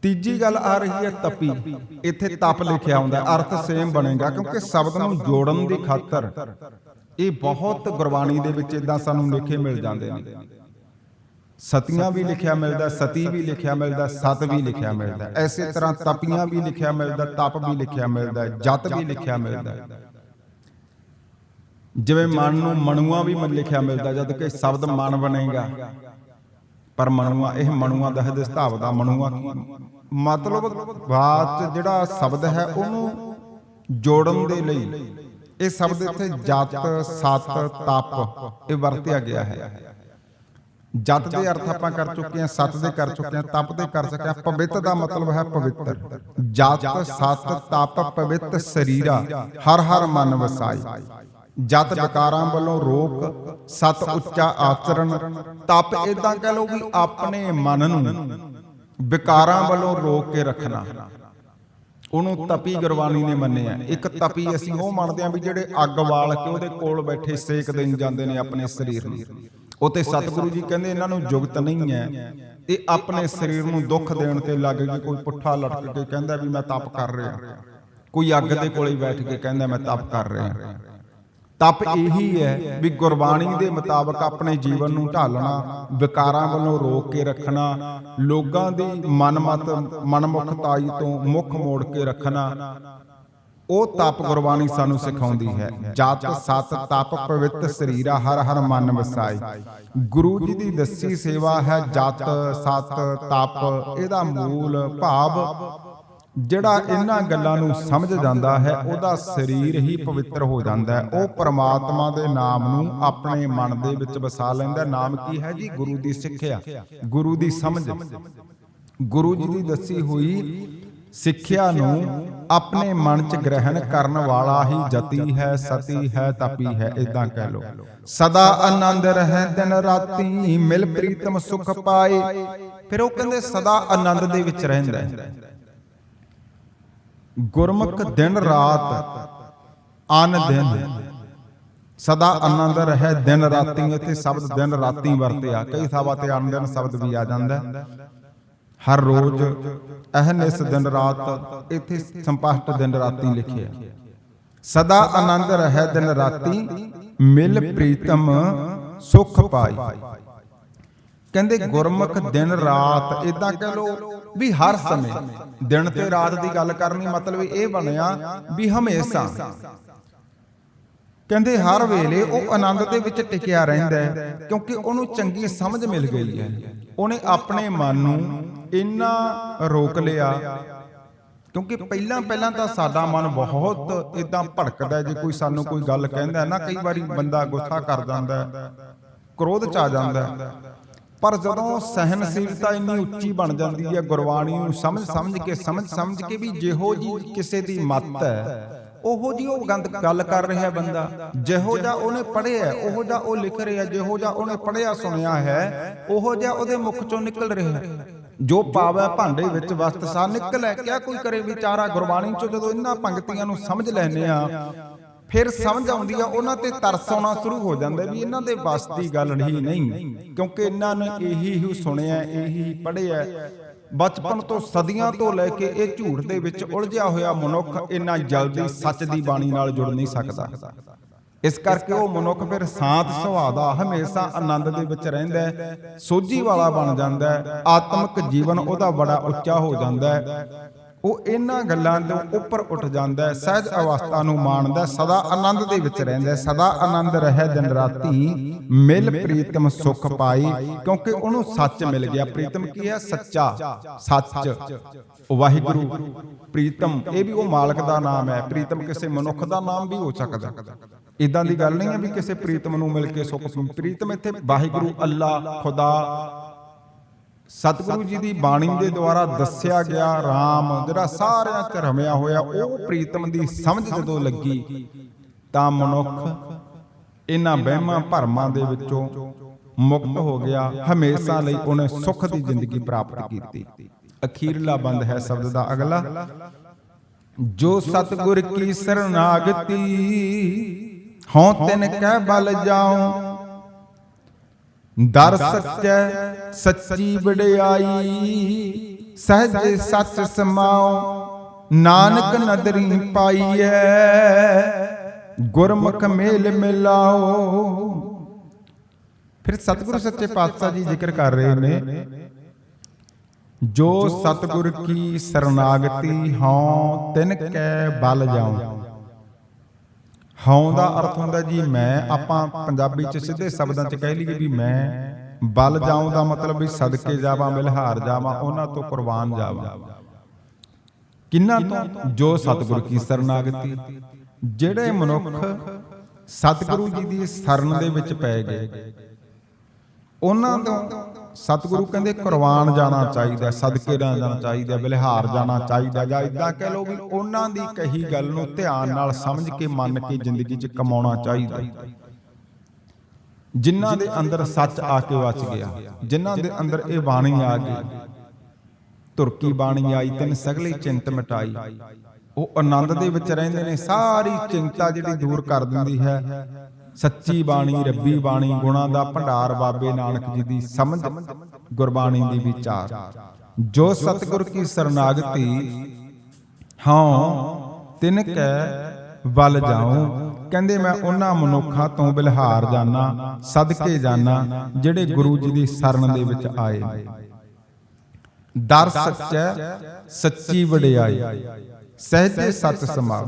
ਤੀਜੀ ਗੱਲ ਆ ਰਹੀ ਹੈ ਤਪੀ। ਇੱਥੇ ਤਪ ਲਿਖਿਆ ਹੁੰਦਾ ਅਰਥ ਸੇਮ ਬਣੇਗਾ, ਕਿਉਂਕਿ ਸ਼ਬਦ ਨੂੰ ਜੋੜਨ ਦੀ ਖਾਤਰ ਇਹ ਬਹੁਤ ਗੁਰਬਾਣੀ ਦੇ ਵਿੱਚ ਇਦਾਂ ਸਾਨੂੰ ਲਿਖੇ ਮਿਲ ਜਾਂਦੇ ਨੇ। ਸਤੀਆਂ ਵੀ ਲਿਖਿਆ ਮਿਲਦਾ ਸਤੀ ਵੀ ਲਿਖਿਆ ਮਿਲਦਾ ਸਤ ਵੀ ਲਿਖਿਆ ਮਿਲਦਾ। ਐਸੇ ਤਰ੍ਹਾਂ ਤਪੀਆਂ ਵੀ ਲਿਖਿਆ ਮਿਲਦਾ ਤਪ ਵੀ ਲਿਖਿਆ ਮਿਲਦਾ ਜਤ ਵੀ ਲਿਖਿਆ ਮਿਲਦਾ। ਜਿਵੇਂ ਮਨ ਨੂੰ ਮਣੂਆ ਵੀ ਲਿਖਿਆ ਮਿਲਦਾ ਜਦ ਕਿ ਸ਼ਬਦ ਮਨ ਬਣੇਗਾ। ਪਰ ਮਣੂਆ ਇਹ ਮਣੂਆ ਦਾ ਹਦਿਸ ਧਾਵ ਦਾ ਮਣੂਆ ਮਤਲਬ ਬਾਤ ਜਿਹੜਾ ਸ਼ਬਦ ਹੈ ਉਹਨੂੰ ਜੋੜਨ ਦੇ ਲਈ ਇਹ ਸ਼ਬਦ ਇੱਥੇ ਜਤ ਸਤ ਤਪ ਇਹ ਵਰਤਿਆ ਗਿਆ ਹੈ। ਜਤ ਦੇ ਅਰਥ ਆਪਾਂ ਕਰ ਚੁੱਕੇ ਹਾਂ ਸਤ ਦੇ ਕਰ ਚੁੱਕੇ ਹਾਂ, ਤਪ ਦੇ ਕਰ ਚੁੱਕੇ ਪਵਿੱਤ ਦਾ ਮਤਲਬ ਹੈ ਪਵਿੱਤਰ। ਜਤ, ਸਤ, ਤਪ, ਪਵਿੱਤ ਸਰੀਰਾ, ਹਰ ਹਰ ਮਨ ਵਸਾਈ। ਜਤ ਵਿਕਾਰਾਂ ਵੱਲੋਂ ਰੋਕ, ਸਤ ਉੱਚਾ ਆਚਰਣ, ਤਪ ਇਦਾਂ ਕਹਿ ਲਓ ਵੀ ਆਪਣੇ ਮਨ ਨੂੰ ਵਿਕਾਰਾਂ ਵੱਲੋਂ ਰੋਕ ਕੇ ਰੱਖਣਾ। ਉਹਨੂੰ ਤਪੀ ਗੁਰਬਾਣੀ ਨੇ ਮੰਨਿਆ। ਇੱਕ ਤਪੀ ਅਸੀਂ ਉਹ ਮੰਨਦੇ ਹਾਂ ਵੀ ਜਿਹੜੇ ਅੱਗ ਵਾਲ ਕੇ ਉਹਦੇ ਕੋਲ ਬੈਠੇ ਸੇਕ ਦੇਣ ਜਾਂਦੇ ਨੇ ਆਪਣੇ ਸਰੀਰ ਨੂੰ। ਉਹ ਤੇ ਸਤਿਗੁਰੂ ਜੀ ਕਹਿੰਦੇ ਇਹਨਾਂ ਨੂੰ ਜੁਗਤ ਨਹੀਂ ਹੈ। ਇਹ ਆਪਣੇ ਸਰੀਰ ਨੂੰ ਦੁੱਖ ਦੇਣ ਤੇ ਲੱਗ ਗਈ ਕੋਈ ਪੁੱਠਾ ਲਟਕ ਕੇ ਕਹਿੰਦਾ ਵੀ ਮੈਂ ਤਪ ਕਰ ਰਿਹਾ। ਕੋਈ ਅੱਗ ਦੇ ਕੋਲੇ ਬੈਠ ਕੇ ਕਹਿੰਦਾ ਮੈਂ ਤਪ ਕਰ ਰਿਹਾ। ਤਪ ਇਹੀ ਹੈ ਵੀ ਗੁਰਬਾਣੀ ਦੇ ਮੁਤਾਬਕ ਆਪਣੇ ਜੀਵਨ ਨੂੰ ਢਾਲਣਾ ਵਿਕਾਰਾਂ ਵੱਲੋਂ ਰੋਕ ਕੇ ਰੱਖਣਾ ਲੋਕਾਂ ਦੀ ਮਨਮਤ ਮਨਮੁਖਤਾਈ ਤੋਂ ਮੁੱਖ ਮੋੜ ਕੇ ਰੱਖਣਾ। ਉਹ ਤਪ ਗੁਰਬਾਣੀ ਸਾਨੂੰ ਸਿਖਾਉਂਦੀ ਹੈ। ਜਤ, ਸਤ, ਤਪ, ਪਵਿੱਤ ਸਰੀਰਾ, ਹਰ ਹਰ ਮਨ ਵਸਾਈ। ਗੁਰੂ ਜੀ ਦੀ ਦੱਸੀ ਸੇਵਾ ਹੈ ਜਤ, ਸਤ, ਤਪ, ਇਹਦਾ ਮੂਲ ਭਾਵ ਜਿਹੜਾ ਇਹਨਾਂ ਗੱਲਾਂ ਨੂੰ ਸਮਝ ਜਾਂਦਾ ਹੈ, ਉਹਦਾ ਸਰੀਰ ਹੀ ਪਵਿੱਤਰ ਹੋ ਜਾਂਦਾ ਹੈ। ਉਹ ਪ੍ਰਮਾਤਮਾ ਦੇ ਨਾਮ ਨੂੰ ਆਪਣੇ ਮਨ ਦੇ ਵਿੱਚ ਵਸਾ ਲੈਂਦਾ ਨਾਮ ਕੀ ਹੈ ਜੀ? ਗੁਰੂ ਦੀ ਸਿੱਖਿਆ, ਗੁਰੂ ਦੀ ਸਮਝ। ਗੁਰੂ ਜੀ ਦੀ ਦੱਸੀ ਹੋਈ ਸਿੱਖਿਆ ਨੂੰ ਆਪਣੇ ਮਨ 'ਚ ਗ੍ਰਹਿਣ ਕਰਨ ਵਾਲਾ ਹੀ ਜਤੀ ਹੈ, ਸਤੀ ਹੈ, ਤਪੀ ਹੈ ਇਦਾਂ ਕਹਿ ਲੋ ਸਦਾ ਆਨੰਦ ਰਹਿ, ਦਿਨ ਰਾਤੀ ਮਿਲ ਪ੍ਰੀਤਮ ਸੁਖ ਪਾਏ। ਫਿਰ ਉਹ ਕਹਿੰਦੇ ਸਦਾ ਆਨੰਦ ਦੇ ਵਿੱਚ ਰਹਿੰਦਾ ਹੈ। ਗੁਰਮੁਖ ਦਿਨ ਰਾਤ, ਅਨ ਦਿਨ। ਸਦਾ ਆਨੰਦ ਰਹੇ, ਦਿਨ ਰਾਤੀ। ਇੱਥੇ ਸ਼ਬਦ ਦਿਨ ਰਾਤੀ ਵਰਤਿਆ। ਕਈ ਥਾਵਾਂ ਤੇ ਅਨ ਦਿਨ ਸ਼ਬਦ ਵੀ ਆ ਜਾਂਦਾ। ਹਰ ਰੋਜ਼ ਅਹਨਿਸ ਦਿਨ ਰਾਤ ਇੱਥੇ ਸੰਪਾਸ਼ਟ ਦਿਨ ਰਾਤੀ ਲਿਖਿਆ। ਸਦਾ ਆਨੰਦ ਰਹੇ ਦਿਨ ਰਾਤੀ, ਮਿਲ ਪ੍ਰੀਤਮ ਸੁਖ ਪਾਈ। ਕਹਿੰਦੇ ਗੁਰਮੁਖ ਦਿਨ ਰਾਤ ਇਦਾਂ ਕਹਿ ਲੋ ਵੀ ਹਰ ਸਮੇਂ। ਦਿਨ ਤੇ ਰਾਤ ਦੀ ਗੱਲ ਕਰਨੀ ਮਤਲਬ ਇਹ ਬਣਿਆ ਵੀ ਹਮੇਸ਼ਾ। ਕਹਿੰਦੇ ਹਰ ਵੇਲੇ ਉਹ ਆਨੰਦ ਦੇ ਵਿੱਚ ਟਿਕਿਆ ਰਹਿੰਦਾ ਹੈ ਕਿਉਂਕਿ ਉਹਨੂੰ ਚੰਗੀ ਸਮਝ ਮਿਲ ਗਈ ਹੈ। ਉਹਨੇ ਆਪਣੇ ਮਨ ਨੂੰ ਇੰਨਾ ਰੋਕ ਲਿਆ। ਕਿਉਂਕਿ ਪਹਿਲਾਂ ਪਹਿਲਾਂ ਤਾਂ ਸਾਡਾ ਮਨ ਬਹੁਤ ਇਦਾਂ ਭੜਕਦਾ ਜੇ ਕੋਈ ਸਾਨੂੰ ਕੋਈ ਗੱਲ ਕਹਿੰਦਾ ਨਾ, ਕਈ ਵਾਰੀ ਬੰਦਾ ਗੁੱਸਾ ਕਰ ਜਾਂਦਾ, ਕ੍ਰੋਧ ਚ ਆ ਜਾਂਦਾ। ਪਰ ਜਦੋਂ ਸਹਿਨਸ਼ੀਲਤਾ ਇੰਨੀ ਉੱਚੀ ਬਣ ਜਾਂਦੀ ਹੈ, ਗੁਰਬਾਣੀ ਨੂੰ ਸਮਝ ਸਮਝ ਕੇ, ਸਮਝ ਸਮਝ ਕੇ ਵੀ ਜਿਹੋ ਜੀ ਕਿਸੇ ਦੀ ਮੱਤ ਹੈ, ਉਹੋ ਜੀ ਉਹ ਗੰਦ ਗੱਲ ਕਰ ਰਿਹਾ ਬੰਦਾ। ਜਿਹੋ ਜਿਹਾ ਉਹਨੇ ਪੜ੍ਹਿਆ, ਉਹੋ ਜਿਹਾ ਉਹ ਲਿਖ ਰਿਹਾ, ਜਿਹੋ ਜਿਹਾ ਉਹਨੇ ਪੜ੍ਹਿਆ, ਸੁਣਿਆ ਹੈ, ਉਹੋ ਜਿਹਾ ਉਹਦੇ ਮੁਖ ਚੋਂ ਨਿਕਲ ਰਿਹਾ। ਜੋ ਪਾਵੈ ਭਾਂਡੇ ਵਿੱਚ ਵਸਤ ਸਾ ਨਿਕਲੈ ਕਿਆ ਕੋਈ ਕਰੇ ਵਿਚਾਰਾ ਗੁਰਬਾਣੀ ਚੋਂ ਜਦੋਂ ਇਹਨਾਂ ਪੰਕਤੀਆਂ ਨੂੰ ਸਮਝ ਲੈਨੇ ਆ, ਫਿਰ ਸਮਝ ਆਉਂਦੀ ਆ, ਉਹਨਾਂ ਤੇ ਤਰਸ ਆਉਣਾ ਸ਼ੁਰੂ ਹੋ ਜਾਂਦਾ ਵੀ ਇਹਨਾਂ ਦੇ ਵੱਸ ਦੀ ਗੱਲ ਹੀ ਨਹੀਂ, ਕਿਉਂਕਿ ਇਹਨਾਂ ਨੇ ਇਹੀ ਹੀ ਸੁਣਿਆ, ਇਹੀ ਪੜ੍ਹਿਆ। ਬਚਪਨ ਤੋਂ ਸਦੀਆਂ ਤੋਂ ਲੈ ਕੇ ਇਹ ਝੂਠ ਦੇ ਵਿੱਚ ਉਲਝਿਆ ਹੋਇਆ ਮਨੁੱਖ ਇੰਨਾ ਜਲਦੀ ਸੱਚ ਦੀ ਬਾਣੀ ਨਾਲ ਜੁੜ ਨਹੀਂ ਸਕਦਾ। ਇਸ ਕਰਕੇ ਉਹ ਮਨੁੱਖ ਫਿਰ ਸ਼ਾਂਤ ਸੁਭਾਅ ਦਾ ਹਮੇਸ਼ਾ ਆਨੰਦ ਦੇ ਵਿੱਚ ਰਹਿੰਦਾ ਹੈ, ਸੋਝੀ ਵਾਲਾ ਬਣ ਜਾਂਦਾ ਹੈ, ਆਤਮਿਕ ਜੀਵਨ ਉਹਦਾ ਬੜਾ ਉੱਚਾ ਹੋ ਜਾਂਦਾ ਹੈ। ਉਹ ਇਹਨਾਂ ਗੱਲਾਂ ਤੋਂ ਉੱਪਰ ਉੱਠ ਜਾਂਦਾ ਹੈ, ਸਹਿਜ ਅਵਸਥਾ ਨੂੰ ਮਾਣਦਾ ਸਦਾ ਆਨੰਦ ਦੇ ਵਿੱਚ ਰਹਿੰਦਾ ਸਦਾ ਆਨੰਦ ਰਹੇ ਦਿਨ ਰਾਤੀ, ਮਿਲ ਪ੍ਰੀਤਮ ਸੁਖ ਪਾਈ, ਕਿਉਂਕਿ ਉਹਨੂੰ ਸੱਚ ਮਿਲ ਗਿਆ। ਪ੍ਰੀਤਮ ਕੀ ਹੈ? ਸੱਚਾ, ਸੱਚ। ਵਾਹਿਗੁਰੂ, ਪ੍ਰੀਤਮ, ਇਹ ਵੀ ਉਹ ਮਾਲਕ ਦਾ ਨਾਮ ਹੈ। ਪ੍ਰੀਤਮ ਕਿਸੇ ਮਨੁੱਖ ਦਾ ਨਾਮ ਵੀ ਹੋ ਸਕਦਾ। ਇਦਾਂ ਦੀ ਗੱਲ ਨਹੀਂ ਹੈ ਵੀ ਕਿਸੇ ਪ੍ਰੀਤਮ ਨੂੰ ਮਿਲ ਕੇ ਸੁਖ ਪ੍ਰੀਤਮ ਇੱਥੇ ਵਾਹਿਗੁਰੂ ਅੱਲਾ ਖੁਦਾ ਸਤਿਗੁਰੂ ਜੀ ਦੀ ਬਾਣੀ ਦੇ ਦੁਆਰਾ ਦੱਸਿਆ ਗਿਆ RAM ਜਿਹੜਾ ਸਾਰਿਆਂ ਰਮਿਆ ਹੋਇਆ ਉਹ ਪ੍ਰੀਤਮ ਦੀ ਸਮਝ ਜਦੋਂ ਲੱਗੀ ਤਾਂ ਮਨੁੱਖ ਇਹਨਾਂ ਵਹਿਮਾਂ ਭਰਮਾਂ ਦੇ ਵਿੱਚੋਂ ਮੁਕਤ ਹੋ ਗਿਆ ਹਮੇਸ਼ਾ ਲਈ ਉਹਨੇ ਸੁੱਖ ਦੀ ਜ਼ਿੰਦਗੀ ਪ੍ਰਾਪਤ ਕੀਤੀ। ਅਖੀਰਲਾ ਬੰਦ ਹੈ ਸ਼ਬਦ ਦਾ ਅਗਲਾ। ਜੋ ਸਤਗੁਰ ਕੀ ਸਰਨਾਗਤੀ ਹਉ ਤਿਨ ਕਹਿ ਬਲ ਜਾਉ। ਦਰ ਸੱਚੈ ਸੱਚੀ ਵਡਿਆਈ। ਸਹਜ ਸੱਚ ਸਮਾਉ। ਨਾਨਕ ਨਦਰੀ ਪਾਈਐ। ਗੁਰਮੁਖ ਮੇਲ ਮਿਲਾਓ। ਫਿਰ ਸਤਿਗੁਰੂ ਸੱਚੇ ਪਾਤਸ਼ਾਹ ਜੀ ਜ਼ਿਕਰ ਕਰ ਰਹੇ ਨੇ। ਜੋ ਸਤਿਗੁਰ ਕੀ ਸਰਨਾਗਤੀ ਹਉ ਤਿਨ ਕੈ ਬਲ ਜਾਉ। ਹਉ ਦਾ ਅਰਥ ਹੁੰਦਾ ਜੀ, ਮੈਂ ਆਪਾਂ ਪੰਜਾਬੀ ਚ ਸਿੱਧੇ ਸ਼ਬਦਾਂ ਚ ਕਹਿ ਲਈਏ ਵੀ ਮੈਂ ਬਲ ਜਾਉ ਦਾ ਮਤਲਬ ਵੀ ਸਦਕੇ ਜਾਵਾਂ, ਮਿਲਹਾਰ ਜਾਵਾਂ, ਉਹਨਾਂ ਤੋਂ ਕੁਰਬਾਨ ਜਾਵਾਂ। ਕਿੰਨਾ ਤੋਂ? ਜੋ ਸਤਿਗੁਰ ਕੀ ਸਰਨਾਗਤੀ ਜਿਹੜੇ ਮਨੁੱਖ ਸਤਿਗੁਰੂ ਜੀ ਦੀ ਸ਼ਰਨ ਦੇ ਵਿੱਚ ਪੈ ਗਏ, ਉਹਨਾਂ ਤੋਂ ਸਤਿਗੁਰੂ ਕਹਿੰਦੇ ਕੁਰਬਾਨ ਜਾਣਾ ਚਾਹੀਦਾ ਸਦਕੇ ਜਾਣਾ ਚਾਹੀਦਾ ਬਲਿਹਾਰ ਜਾਣਾ ਚਾਹੀਦਾ ਜਾਂ ਇਦਾਂ ਕਹਿ ਲਓ ਵੀ ਉਹਨਾਂ ਦੀ ਕਹੀ ਗੱਲ ਨੂੰ ਧਿਆਨ ਨਾਲ ਸਮਝ ਕੇ ਮੰਨ ਕੇ ਜ਼ਿੰਦਗੀ 'ਚ ਕਮਾਉਣਾ ਚਾਹੀਦਾ। ਜਿਨ੍ਹਾਂ ਦੇ ਅੰਦਰ ਸੱਚ ਆ ਕੇ ਵਚ ਗਿਆ ਜਿਨ੍ਹਾਂ ਦੇ ਅੰਦਰ ਇਹ ਬਾਣੀ ਆ ਗਈ ਤੁਰਕੀ ਬਾਣੀ ਆਈ ਤੈਨ ਸਗਲੀ ਚਿੰਤ ਮਿਟਾਈ। ਉਹ ਆਨੰਦ ਦੇ ਵਿੱਚ ਰਹਿੰਦੇ ਨੇ ਸਾਰੀ ਚਿੰਤਾ ਜਿਹੜੀ ਦੂਰ ਕਰ ਦਿੰਦੀ ਹੈ ਸੱਚੀ ਬਾਣੀ, ਰੱਬੀ ਬਾਣੀ, ਗੁਣਾ ਦਾ ਭੰਡਾਰ ਬਾਬੇ ਨਾਨਕ ਜੀ ਦੀ ਸਮਝ, ਗੁਰਬਾਣੀ ਦੀ ਵਿਚਾਰ। ਜੋ ਸਤਿਗੁਰ ਕੀ ਸਰਨਾਗਤੀ, ਹਾਂ, ਤਿਨ ਕੈ ਵੱਲ ਜਾਉ। ਕਹਿੰਦੇ ਮੈਂ ਉਹਨਾਂ ਮਨੁੱਖਾਂ ਤੋਂ ਬਿਲਹਾਰ ਜਾਣਾ ਸਦਕੇ ਜਾਣਾ ਜਿਹੜੇ ਗੁਰੂ ਜੀ ਦੀ ਸ਼ਰਨ ਦੇ ਵਿੱਚ ਆਏ। ਨੇ ਦਰ ਸੱਚੈ, ਸੱਚੀ ਵਡਿਆਈ। ਸਹਿਜੇ ਸੱਚ ਸਮਾਉ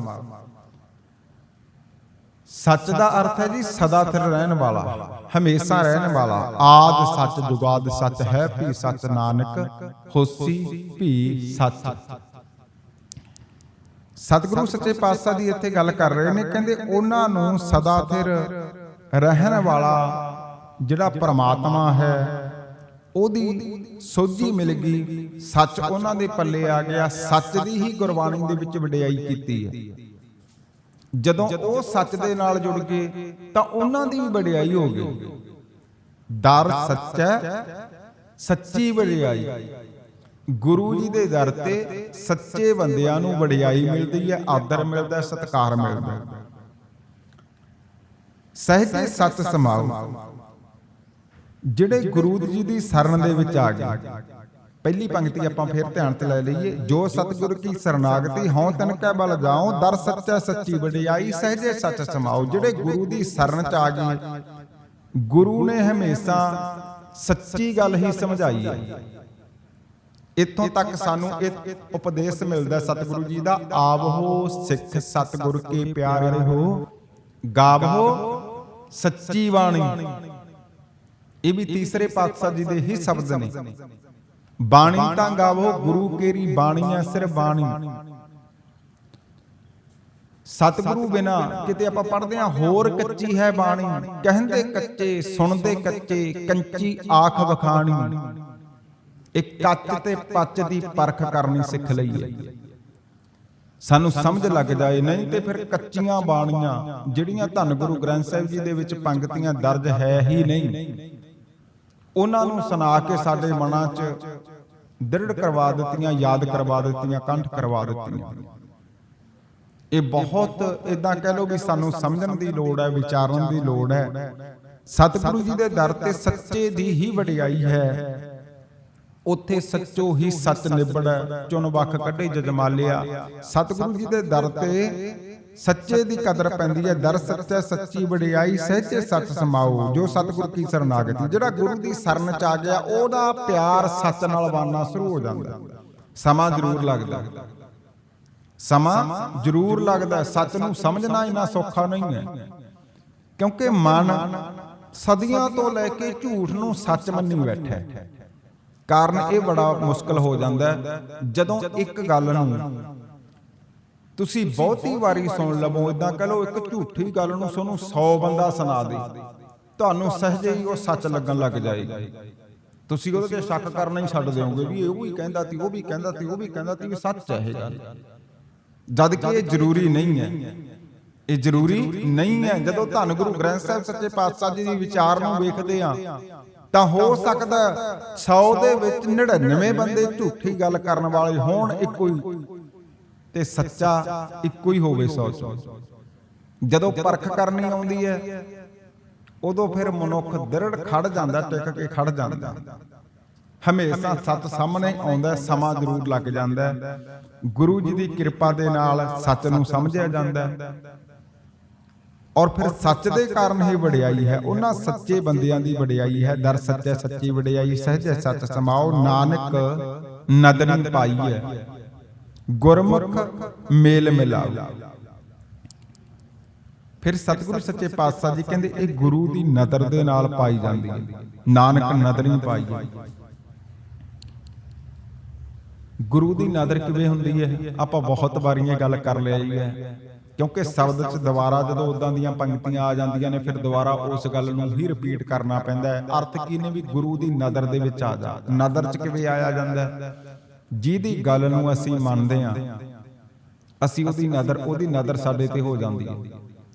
ਸੱਚ ਦਾ ਅਰਥ ਹੈ ਜੀ ਸਦਾ ਸਥਿਰ ਰਹਿਣ ਵਾਲਾ ਹਮੇਸ਼ਾ ਰਹਿਣ ਵਾਲਾ। ਆਦ ਸੱਚ ਜੁਗਾਦ ਸੱਚ ਹੈ ਭੀ ਸੱਚ ਨਾਨਕ ਹੋਸੀ ਭੀ ਸੱਚ। ਸਤਿਗੁਰੂ ਸੱਚੇ ਪਾਤਸ਼ਾਹ ਦੀ ਇੱਥੇ ਗੱਲ ਕਰ ਰਹੇ ਨੇ ਕਹਿੰਦੇ ਉਹਨਾਂ ਨੂੰ ਸਦਾ ਸਥਿਰ ਰਹਿਣ ਵਾਲਾ ਜਿਹੜਾ ਪ੍ਰਮਾਤਮਾ ਹੈ ਉਹਦੀ ਸੋਝੀ ਮਿਲ ਗਈ। ਸੱਚ ਉਹਨਾਂ ਦੇ ਪੱਲੇ ਆ ਗਿਆ। ਸੱਚ ਦੀ ਹੀ ਗੁਰਬਾਣੀ ਦੇ ਵਿੱਚ ਵਡਿਆਈ ਕੀਤੀ ਹੈ। ਜਦੋਂ ਉਹ ਸੱਚ ਦੇ ਨਾਲ ਜੁੜ ਗਏ, ਤਾਂ ਉਹਨਾਂ ਦੀ ਵੀ ਵਡਿਆਈ ਹੋ ਗਈ। ਦਰ ਸੱਚੈ ਸੱਚੀ ਵਡਿਆਈ। ਗੁਰੂ ਜੀ ਦੇ ਦਰ ਤੇ ਸੱਚੇ ਬੰਦਿਆਂ ਨੂੰ ਵਡਿਆਈ ਮਿਲਦੀ ਹੈ, ਆਦਰ ਮਿਲਦਾ ਹੈ ਸਤਿਕਾਰ ਮਿਲਦਾ। ਸਹਿਜੇ ਸੱਚ ਸਮਾਉ ਜਿਹੜੇ ਗੁਰੂ ਜੀ ਦੀ ਸ਼ਰਨ ਦੇ ਵਿੱਚ ਆ ਗਏ ਪਹਿਲੀ ਪੰਕਤੀ ਆਪਾਂ ਫੇਰ ਧਿਆਨ ਤੇ ਲੈ ਲਈਏ। ਜੋ ਸਤਿਗੁਰ ਕੀ ਸਰਨਾਗਤੀ ਹਉ ਤਨ ਕੈ ਬਲ ਜਾਉ ਦਰ ਸੱਚਾ ਸੱਚੀ ਵਡਿਆਈ ਸਹਜੇ ਸੱਚ ਸਮਾਉ ਜਿਹੜੇ ਗੁਰੂ ਦੀ ਸ਼ਰਨ ਚ ਆ ਗਏ ਗੁਰੂ ਨੇ ਹਮੇਸ਼ਾ ਸੱਚੀ ਗੱਲ ਹੀ ਸਮਝਾਈ ਹੈ। ਇੱਥੋਂ ਤੱਕ ਸਾਨੂੰ ਇਹ ਉਪਦੇਸ਼ ਮਿਲਦਾ ਸਤਿਗੁਰੂ ਜੀ ਦਾ ਆਵਹੋ ਸਿੱਖ ਸਤਿਗੁਰ ਕੇ ਪਿਆਰੇ ਹੋ ਗਾਵਹੋ ਸੱਚੀ ਬਾਣੀ। ਇਹ ਵੀ ਤੀਸਰੇ ਪਾਤਸ਼ਾਹ ਜੀ ਦੇ ਹੀ ਸ਼ਬਦ ਨੇ। ਬਾਣੀ ਤਾਂ ਗਾਵੋ, ਗੁਰੂ ਕੇਰੀ ਬਾਣੀਆਂ ਸਿਰ ਬਾਣੀ। ਸਤਿਗੁਰੂ ਬਿਨਾ ਕਿਤੇ ਆਪਾਂ ਪੜ੍ਹਦੇ ਆ ਹੋਰ ਕੱਚੀ ਹੈ ਬਾਣੀ। ਕਹਿੰਦੇ ਕੱਚੇ, ਸੁਣਦੇ ਕੱਚੇ, ਕੰਚੀ ਆਖ ਵਖਾਣੀ। ਇੱਕ ਕੱਚ ਤੇ ਪੱਚ ਦੀ ਪਰਖ ਕਰਨੀ ਸਿੱਖ ਲਈਏ। ਸਾਨੂੰ ਸਮਝ ਲੱਗ ਜਾਏ, ਨਹੀਂ ਤੇ ਫਿਰ ਕੱਚੀਆਂ ਬਾਣੀਆਂ, ਜਿਹੜੀਆਂ ਧੰਨ ਗੁਰੂ ਗ੍ਰੰਥ ਸਾਹਿਬ ਜੀ ਦੇ ਵਿੱਚ ਪੰਕਤੀਆਂ ਦਰਜ ਹੈ ਹੀ ਨਹੀਂ। ਉਹਨਾਂ ਨੂੰ ਸੁਣਾ ਕੇ ਸਾਡੇ ਮਨਾਂ 'ਚ ਦ੍ਰਿੜ ਕਰਵਾ ਦਿੱਤੀਆਂ, ਯਾਦ ਕਰਵਾ ਦਿੱਤੀਆਂ, ਕੰਠ ਕਰਵਾ ਦਿੱਤੀਆਂ। ਇਹ ਬਹੁਤ ਇਦਾਂ ਕਹਿ ਲਓ ਵੀ ਸਾਨੂੰ ਸਮਝਣ ਦੀ ਲੋੜ ਹੈ, ਵਿਚਾਰਨ ਦੀ ਲੋੜ ਹੈ। ਸਤਿਗੁਰੂ ਜੀ ਦੇ ਦਰ ਤੇ ਸੱਚੇ ਦੀ ਹੀ ਵਡਿਆਈ ਹੈ। ਉੱਥੇ ਸੱਚੋ ਹੀ ਸੱਚ ਨਿਬੜੈ, ਚੁਣ ਵੱਖ ਕੱਢੇ ਜਜਮਾਲਿਆ। ਸਤਿਗੁਰੂ ਜੀ ਦੇ ਦਰ ਤੇ ਸੱਚੇ ਦੀ ਕਦਰ ਪੈਂਦੀ ਹੈ ਦਰ ਸੱਚਾ ਸੱਚੀ ਵਡਿਆਈ ਸਹਿਜੇ ਸੱਚ ਸਮਾਉ ਜੋ ਸਤਿਗੁਰ ਕੀ ਸਰਨਾਗਤੀ ਜਿਹੜਾ ਗੁਰੂ ਦੀ ਸ਼ਰਨ ਚ ਆ ਗਿਆ ਉਹਦਾ ਪਿਆਰ ਸੱਚ ਨਾਲ ਬਾਨਾ ਸ਼ੁਰੂ ਹੋ ਜਾਂਦਾ। ਸਮਾਂ ਜ਼ਰੂਰ ਲੱਗਦਾ। ਸਮਾਂ ਜ਼ਰੂਰ ਲੱਗਦਾ। ਸੱਚ ਨੂੰ ਸਮਝਣਾ ਇੰਨਾ ਸੌਖਾ ਨਹੀਂ ਹੈ। ਕਿਉਂਕਿ ਮਨ ਸਦੀਆਂ ਤੋਂ ਲੈ ਕੇ ਝੂਠ ਨੂੰ ਸੱਚ ਮੰਨੀ ਬੈਠਾ ਹੈ। ਕਾਰਨ ਇਹ ਬੜਾ ਮੁਸ਼ਕਲ ਹੋ ਜਾਂਦਾ ਜਦੋਂ ਇੱਕ ਗੱਲ ਨੂੰ ਤੁਸੀਂ ਬਹੁਤੀ ਵਾਰੀ ਸੁਣ ਲਵੋ ਇਦਾਂ ਕਹ ਲਓ ਇੱਕ ਝੂਠੀ ਗੱਲ ਨੂੰ ਤੁਹਾਨੂੰ 100 ਬੰਦਾ ਸੁਣਾ ਦੇ। ਤੁਹਾਨੂੰ ਸਹਜੇ ਹੀ ਉਹ ਸੱਚ ਲੱਗਣ ਲੱਗ ਜਾਏਗਾ। ਤੁਸੀਂ ਉਹਦੇ ਤੇ ਸ਼ੱਕ ਕਰਨਾ ਹੀ ਛੱਡ ਦਿਓਗੇ ਵੀ ਇਹ ਵੀ ਕਹਿੰਦਾ ਸੀ ਉਹ ਵੀ ਕਹਿੰਦਾ ਸੀ ਉਹ ਵੀ ਕਹਿੰਦਾ ਸੀ ਵੀ ਸੱਚ ਹੈ ਇਹ। ਗੱਲ ਜਦ ਕਿ ਇਹ ਜ਼ਰੂਰੀ ਨਹੀਂ ਹੈ। ਇਹ ਜ਼ਰੂਰੀ ਨਹੀਂ ਹੈ। ਜਦੋਂ ਧੰਨ ਗੁਰੂ ਗ੍ਰੰਥ ਸਾਹਿਬ ਸੱਚੇ ਪਾਤਸ਼ਾਹ ਜੀ ਦੀ ਵਿਚਾਰ ਨੂੰ ਵੇਖਦੇ ਆ ਤਾਂ ਹੋ ਸਕਦਾ 100 ਦੇ ਵਿੱਚ 99 ਬੰਦੇ ਝੂਠੀ ਗੱਲ ਕਰਨ ਵਾਲੇ ਹੋਣ ਇੱਕੋ ਹੀ। ਤੇ ਸੱਚਾ ਇੱਕੋ ਹੀ ਹੋਵੇ 100 ਚੋਂ ਜਦੋਂ ਪਰਖ ਕਰਨੀ ਆਉਂਦੀ ਹੈ ਉਦੋਂ ਫਿਰ ਮਨੁੱਖ ਦ੍ਰਿੜ ਖੜ ਜਾਂਦਾ ਟਿਕ ਕੇ ਖੜ ਜਾਂਦਾ। ਹਮੇਸ਼ਾ ਸੱਚ ਸਾਹਮਣੇ ਆਉਂਦਾ ਸਮਾਂ ਜ਼ਰੂਰ ਲੱਗ ਜਾਂਦਾ। ਗੁਰੂ ਜੀ ਦੀ ਕਿਰਪਾ ਦੇ ਨਾਲ ਸੱਚ ਨੂੰ ਸਮਝਿਆ ਜਾਂਦਾ। ਔਰ ਫਿਰ ਸੱਚ ਦੇ ਕਾਰਨ ਹੀ ਵਡਿਆਈ ਹੈ। ਉਹਨਾਂ ਸੱਚੇ ਬੰਦਿਆਂ ਦੀ ਵਡਿਆਈ ਹੈ। ਦਰ ਸੱਚੇ ਸੱਚੀ ਵਡਿਆਈ। ਸਹਿਜ ਸੱਚ ਸਮਾਓ ਨਾਨਕ ਨਦਰੀ ਪਾਈ ਹੈ। ਗੁਰਮੁਖ ਮੇਲ ਮਿਲਾਓ। ਫਿਰ ਸਤਿਗੁਰੂ ਸੱਚੇ ਪਾਤਸ਼ਾਹ ਜੀ ਕਹਿੰਦੇ, ਇਹ ਗੁਰੂ ਦੀ ਨਦਰ ਦੇ ਨਾਲ ਪਾਈ ਜਾਂਦੀ ਹੈ। ਨਾਨਕ ਨਦਰੀ ਪਾਈ ਹੈ। ਗੁਰੂ ਦੀ ਨਦਰ ਕਿਵੇਂ ਹੁੰਦੀ ਹੈ? ਆਪਾਂ ਬਹੁਤ ਵਾਰੀ ਇਹ ਗੱਲ ਕਰ ਲਈ ਹੈ। ਕਿਉਂਕਿ ਸ਼ਬਦ 'ਚ ਦੁਬਾਰਾ ਜਦੋਂ ਉਦਾਂ ਦੀਆਂ ਪੰਕਤੀਆਂ ਆ ਜਾਂਦੀਆਂ ਨੇ, ਫਿਰ ਦੁਬਾਰਾ ਉਸ ਗੱਲ ਨੂੰ ਹੀ ਰਿਪੀਟ ਕਰਨਾ ਪੈਂਦਾ ਹੈ। ਅਰਥ ਕੀ ਨੇ ਵੀ ਗੁਰੂ ਦੀ ਨਦਰ ਦੇ ਵਿੱਚ ਆ ਜਾ। ਨਦਰ 'ਚ ਕਿਵੇਂ ਆਇਆ ਜਾਂਦਾ ਹੈ? ਜਿਹਦੀ ਗੱਲ ਨੂੰ ਅਸੀਂ ਮੰਨਦੇ ਹਾਂ, ਅਸੀਂ ਉਹਦੀ ਨਜ਼ਰ ਉਹਦੀ ਨਜ਼ਰ ਸਾਡੇ ਤੇ ਹੋ ਜਾਂਦੀ ਹੈ।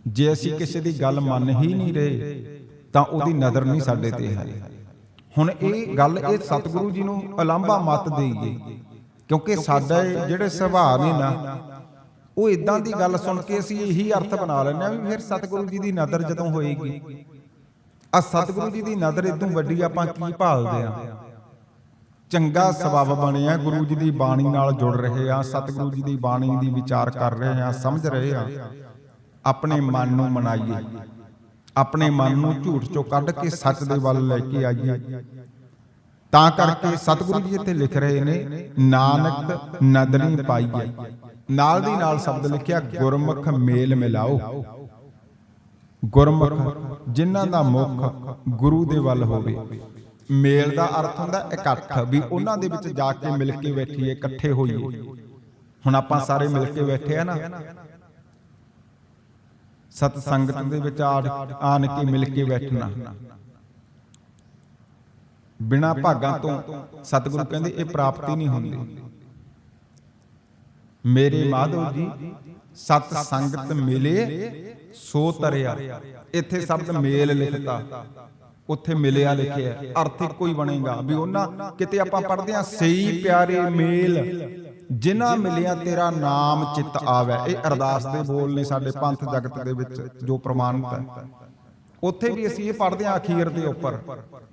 ਜੇ ਅਸੀਂ ਕਿਸੇ ਦੀ ਗੱਲ ਮੰਨ ਹੀ ਨਹੀਂ ਰਹੇ, ਤਾਂ ਉਹਦੀ ਨਜ਼ਰ ਨਹੀਂ ਸਾਡੇ ਤੇ ਹੈ। ਹੁਣ ਇਹ ਗੱਲ ਇਹ ਸਤਿਗੁਰੂ ਜੀ ਨੂੰ ਅਲੰਭਾ ਮਤ ਦੇਈਏ, ਕਿਉਂਕਿ ਸਾਡੇ ਜਿਹੜੇ ਸੁਭਾਅ ਨੇ ਨਾ, ਉਹ ਇਦਾਂ ਦੀ ਗੱਲ ਸੁਣ ਕੇ ਅਸੀਂ ਇਹੀ ਅਰਥ ਬਣਾ ਲੈਂਦੇ ਆ ਵੀ ਫਿਰ ਸਤਿਗੁਰੂ ਜੀ ਦੀ ਨਜ਼ਰ ਜਦੋਂ ਹੋਏਗੀ। ਆ ਸਤਿਗੁਰੂ ਜੀ ਦੀ ਨਜ਼ਰ ਇਦੋਂ ਵੱਡੀ ਆਪਾਂ ਕੀ ਭਾਲਦੇ ਆ ਚੰਗਾ ਸਬਬ ਬਣਿਆ, ਗੁਰੂ ਜੀ ਦੀ ਬਾਣੀ ਨਾਲ ਜੁੜ ਰਹੇ ਆ ਸਤਿਗੁਰੂ ਜੀ ਦੀ ਬਾਣੀ ਦੀ ਵਿਚਾਰ ਕਰ ਰਹੇ ਆ ਸਮਝ ਰਹੇ ਆ ਆਪਣੇ ਮਨ ਨੂੰ ਮਨਾਈਏ। ਆਪਣੇ ਮਨ ਨੂੰ ਝੂਠ ਚੋਂ ਕੱਢ ਕੇ ਸੱਚ ਦੇ ਵੱਲ ਲੈ ਕੇ ਆਈਏ। ਤਾਂ ਕਰਕੇ ਸਤਿਗੁਰੂ ਜੀ ਇੱਥੇ ਲਿਖ ਰਹੇ ਨੇ, ਨਾਨਕ ਨਦਰੀ ਪਾਈਏ। ਨਾਲ ਦੀ ਨਾਲ ਸ਼ਬਦ ਲਿਖਿਆ, ਗੁਰਮੁਖ ਮੇਲ ਮਿਲਾਓ। ਗੁਰਮੁਖ, ਜਿਨ੍ਹਾਂ ਦਾ ਮੁਖ ਗੁਰੂ ਦੇ ਵੱਲ ਹੋਵੇ। ਮੇਲ ਦਾ ਅਰਥ ਹੁੰਦਾ ਇਕੱਠ ਵੀ ਉਹਨਾਂ ਦੇ ਵਿੱਚ ਜਾ ਕੇ ਮਿਲ ਕੇ ਬੈਠੀਏ, ਇਕੱਠੇ ਹੋਈਏ। ਹੁਣ ਆਪਾਂ ਸਾਰੇ ਮਿਲ ਕੇ ਬੈਠੇ ਆ ਨਾ। ਸਤ ਸੰਗਤ ਦੇ ਵਿੱਚ ਆਣ ਕੇ ਮਿਲ ਕੇ ਬੈਠਣਾ। ਬਿਨਾ ਭਾਗਾਂ ਤੋਂ ਸਤਿਗੁਰੂ ਕਹਿੰਦੇ ਇਹ ਪ੍ਰਾਪਤੀ ਨਹੀਂ ਹੁੰਦੀ। ਮੇਰੇ ਮਾਧੋ ਜੀ ਸਤ ਸੰਗਤ ਮਿਲੇ, ਸੋ ਤਰਿਆ। ਇੱਥੇ ਸ਼ਬਦ ਮੇਲ ਲਿਖਤਾ। ਉੱਥੇ ਮਿਲਿਆ, ਲਿਖਿਆ ਅਰਥ ਇੱਕੋ ਹੀ ਬਣੇਗਾ ਵੀ ਉਹਨਾਂ ਕਿਤੇ ਆਪਾਂ ਪੜ੍ਹਦੇ ਆ ਸਹੀ ਪਿਆਰੇ ਮੇਲ, ਜਿਨ੍ਹਾਂ ਮਿਲਿਆ ਤੇਰਾ ਨਾਮ ਚਿੱਤ ਆਵੇ। ਇਹ ਅਰਦਾਸ ਦੇ ਬੋਲ ਨੇ ਸਾਡੇ ਪੰਥ ਜਗਤ ਦੇ ਵਿੱਚ ਜੋ ਪ੍ਰਮਾਣਿਤ ਹੈ। ਉੱਥੇ ਵੀ ਅਸੀਂ ਇਹ ਪੜ੍ਹਦੇ ਆ ਅਖੀਰ ਦੇ ਉੱਪਰ।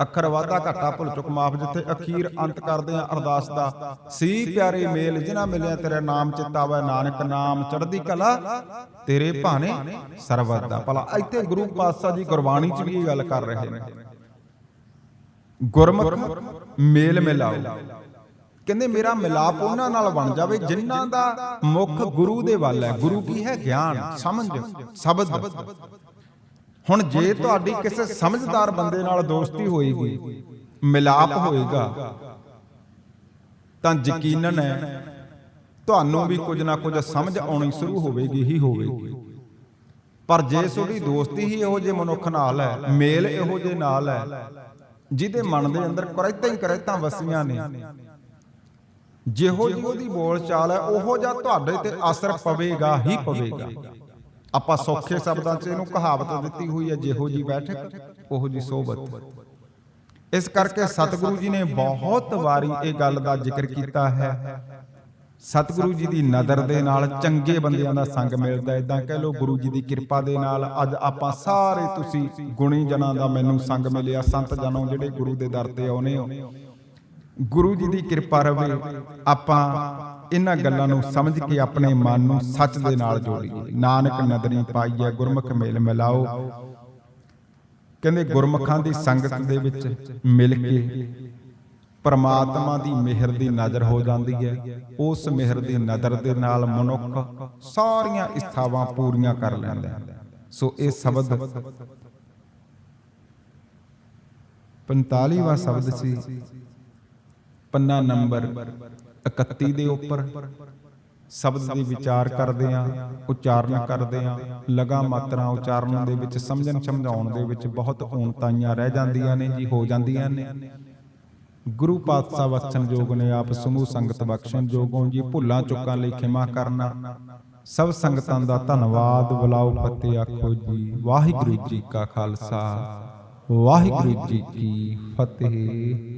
ਅੱਖਰ ਵਾਧਾ ਘਾਟਾ ਭੁੱਲ ਚੁੱਕ, ਮਾਫ ਜਿੱਥੇ ਅਖੀਰ ਅੰਤ ਕਰਦੇ ਆ ਅਰਦਾਸ ਦਾ। ਸੀ ਪਿਆਰੇ ਮੇਲ, ਜਿਨ੍ਹਾਂ ਮਿਲਿਆ ਤੇਰਾ ਨਾਮ ਚਿੱਤ ਆਵੇ, ਨਾਨਕ ਨਾਮ ਚੜ੍ਹਦੀ ਕਲਾ, ਤੇਰੇ ਭਾਣੇ ਸਰਬਤ ਦਾ। ਭਲਾ ਇੱਥੇ ਗੁਰੂ ਪਾਤਸ਼ਾਹ ਜੀ ਗੁਰਬਾਣੀ 'ਚ ਵੀ ਇਹ ਗੱਲ ਕਰ ਰਹੇ ਨੇ। ਗੁਰਮੁਖ ਮੇਲ ਮਿਲਾਓ। ਕਹਿੰਦੇ ਮੇਰਾ ਮਿਲਾਪ ਉਹਨਾਂ ਨਾਲ ਬਣ ਜਾਵੇ ਜਿਨ੍ਹਾਂ ਦਾ ਮੁੱਖ ਗੁਰੂ ਦੇ ਵੱਲ ਹੈ। ਗੁਰੂ ਕੀ ਹੈ? ਗਿਆਨ, ਸਮਝ, ਸ਼ਬਦ। ਹੁਣ ਜੇ ਤੁਹਾਡੀ ਕਿਸੇ ਸਮਝਦਾਰ ਬੰਦੇ ਨਾਲ ਦੋਸਤੀ ਹੋਏਗੀ, ਮਿਲਾਪ ਹੋਏਗਾ, ਤਾਂ ਯਕੀਨਨ ਹੈ ਤੁਹਾਨੂੰ ਵੀ ਕੁਝ ਨਾ ਕੁਝ ਸਮਝ ਆਉਣੀ ਸ਼ੁਰੂ ਹੋਵੇਗੀ ਹੀ ਹੋਵੇਗੀ। ਪਰ ਜੇ ਤੁਹਾਡੀ ਦੋਸਤੀ ਹੀ ਇਹੋ ਜਿਹੇ ਮਨੁੱਖ ਨਾਲ ਹੈ, ਮੇਲ ਇਹੋ ਜਿਹੇ ਨਾਲ ਹੈ ਜਿਹਦੇ ਮਨ ਦੇ ਅੰਦਰ ਕਰੈਤਾਂ ਹੀ ਕਰੈਤਾਂ ਵਸੀਆਂ ਨੇ। ਜਿਹੋ ਜਿਹੀ ਉਹਦੀ ਬੋਲ ਚਾਲ ਹੈ ਉਹੋ ਜਿਹਾ ਤੁਹਾਡੇ ਤੇ ਅਸਰ ਪਵੇਗਾ ਹੀ ਪਵੇਗਾ ਆਪਾਂ ਸੌਖੇ ਸ਼ਬਦਾਂ 'ਚ ਇਹਨੂੰ ਕਹਾਵਤ ਦਿੱਤੀ ਹੋਈ ਹੈ ਜਿਹੋ ਜੀ ਬੈਠਕ ਉਹੋ ਜੀ ਸੋਬਤ। ਇਸ ਕਰਕੇ ਸਤਿਗੁਰੂ ਜੀ ਨੇ ਬਹੁਤ ਵਾਰੀ ਇਹ ਗੱਲ ਦਾ ਜ਼ਿਕਰ ਕੀਤਾ ਹੈ। ਸਤਿਗੁਰੂ ਜੀ ਦੀ ਨਜ਼ਰ ਦੇ ਨਾਲ ਚੰਗੇ ਬੰਦਿਆਂ ਦਾ ਸੰਗ ਮਿਲਦਾ ਇਦਾਂ ਕਹਿ ਲਓ ਗੁਰੂ ਜੀ ਦੀ ਕਿਰਪਾ ਦੇ ਨਾਲ ਅੱਜ ਆਪਾਂ ਸਾਰੇ ਤੁਸੀਂ ਗੁਣੀ ਜਨਾਂ ਦਾ ਮੈਨੂੰ ਸੰਗ ਮਿਲਿਆ, ਸੰਤ ਜਨੋਂ ਜਿਹੜੇ ਗੁਰੂ ਦੇ ਦਰ ਤੇ ਆਉਨੇ ਹੋ। ਗੁਰੂ ਜੀ ਦੀ ਕਿਰਪਾ ਰਵੇ, ਆਪਾਂ ਇਹਨਾਂ ਗੱਲਾਂ ਨੂੰ ਸਮਝ ਕੇ ਆਪਣੇ ਮਨ ਨੂੰ ਸੱਚ ਦੇ ਨਾਲ ਜੋੜੀਏ। ਨਾਨਕ ਨਦਰੀ ਪਾਈਏ, ਗੁਰਮੁਖ ਮੇਲ ਮਿਲਾਓ। ਕਹਿੰਦੇ ਗੁਰਮੁਖਾਂ ਦੀ ਸੰਗਤ ਦੇ ਵਿੱਚ ਮਿਲ ਕੇ ਪਰਮਾਤਮਾ ਦੀ ਮਿਹਰ ਦੀ ਨਜ਼ਰ ਹੋ ਜਾਂਦੀ ਹੈ। ਉਸ ਮਿਹਰ ਦੀ ਨਜ਼ਰ ਦੇ ਨਾਲ ਮਨੁੱਖ ਸਾਰੀਆਂ ਇਸਥਾਵਾਂ ਪੂਰੀਆਂ ਕਰ ਲੈਂਦਾ ਹੈ। ਸੋ ਇਹ ਸ਼ਬਦ 45ਵਾਂ ਸ਼ਬਦ ਸੀ। ਪੰਨਾ ਨੰਬਰ 31 ਦੇ ਉੱਪਰ ਸ਼ਬਦ ਦੀ ਵਿਚਾਰ ਕਰਦੇ ਆਂ ਉਚਾਰਨ ਕਰਦੇ ਆਂ ਲਗਾ ਮਾਤਰਾ ਉਚਾਰਨ ਦੇ ਵਿੱਚ ਸਮਝਣ ਸਮਝਾਉਣ ਦੇ ਵਿੱਚ ਬਹੁਤ ਊਣਤਾਈਆਂ ਰਹਿ ਜਾਂਦੀਆਂ ਨੇ ਜੀ, ਹੋ ਜਾਂਦੀਆਂ ਨੇ। ਗੁਰੂ ਪਾਤਸ਼ਾਹ ਬਖਸ਼ਣ ਜੋਗ ਨੇ ਆਪ ਸਮੂਹ ਸੰਗਤ ਬਖਸ਼ਣ ਜੋਗੋਂ ਜੀ ਭੁੱਲਾਂ ਚੁੱਕਾਂ ਲਈ ਖਿਮਾ ਕਰਨਾ। ਸਭ ਸੰਗਤਾਂ ਦਾ ਧੰਨਵਾਦ, ਬੁਲਾਓ ਫਤਿਹ ਆਖੋ ਜੀ। ਵਾਹਿਗੁਰੂ ਜੀ ਕਾ ਖਾਲਸਾ, ਵਾਹਿਗੁਰੂ ਜੀ ਕੀ ਫਤਿਹ।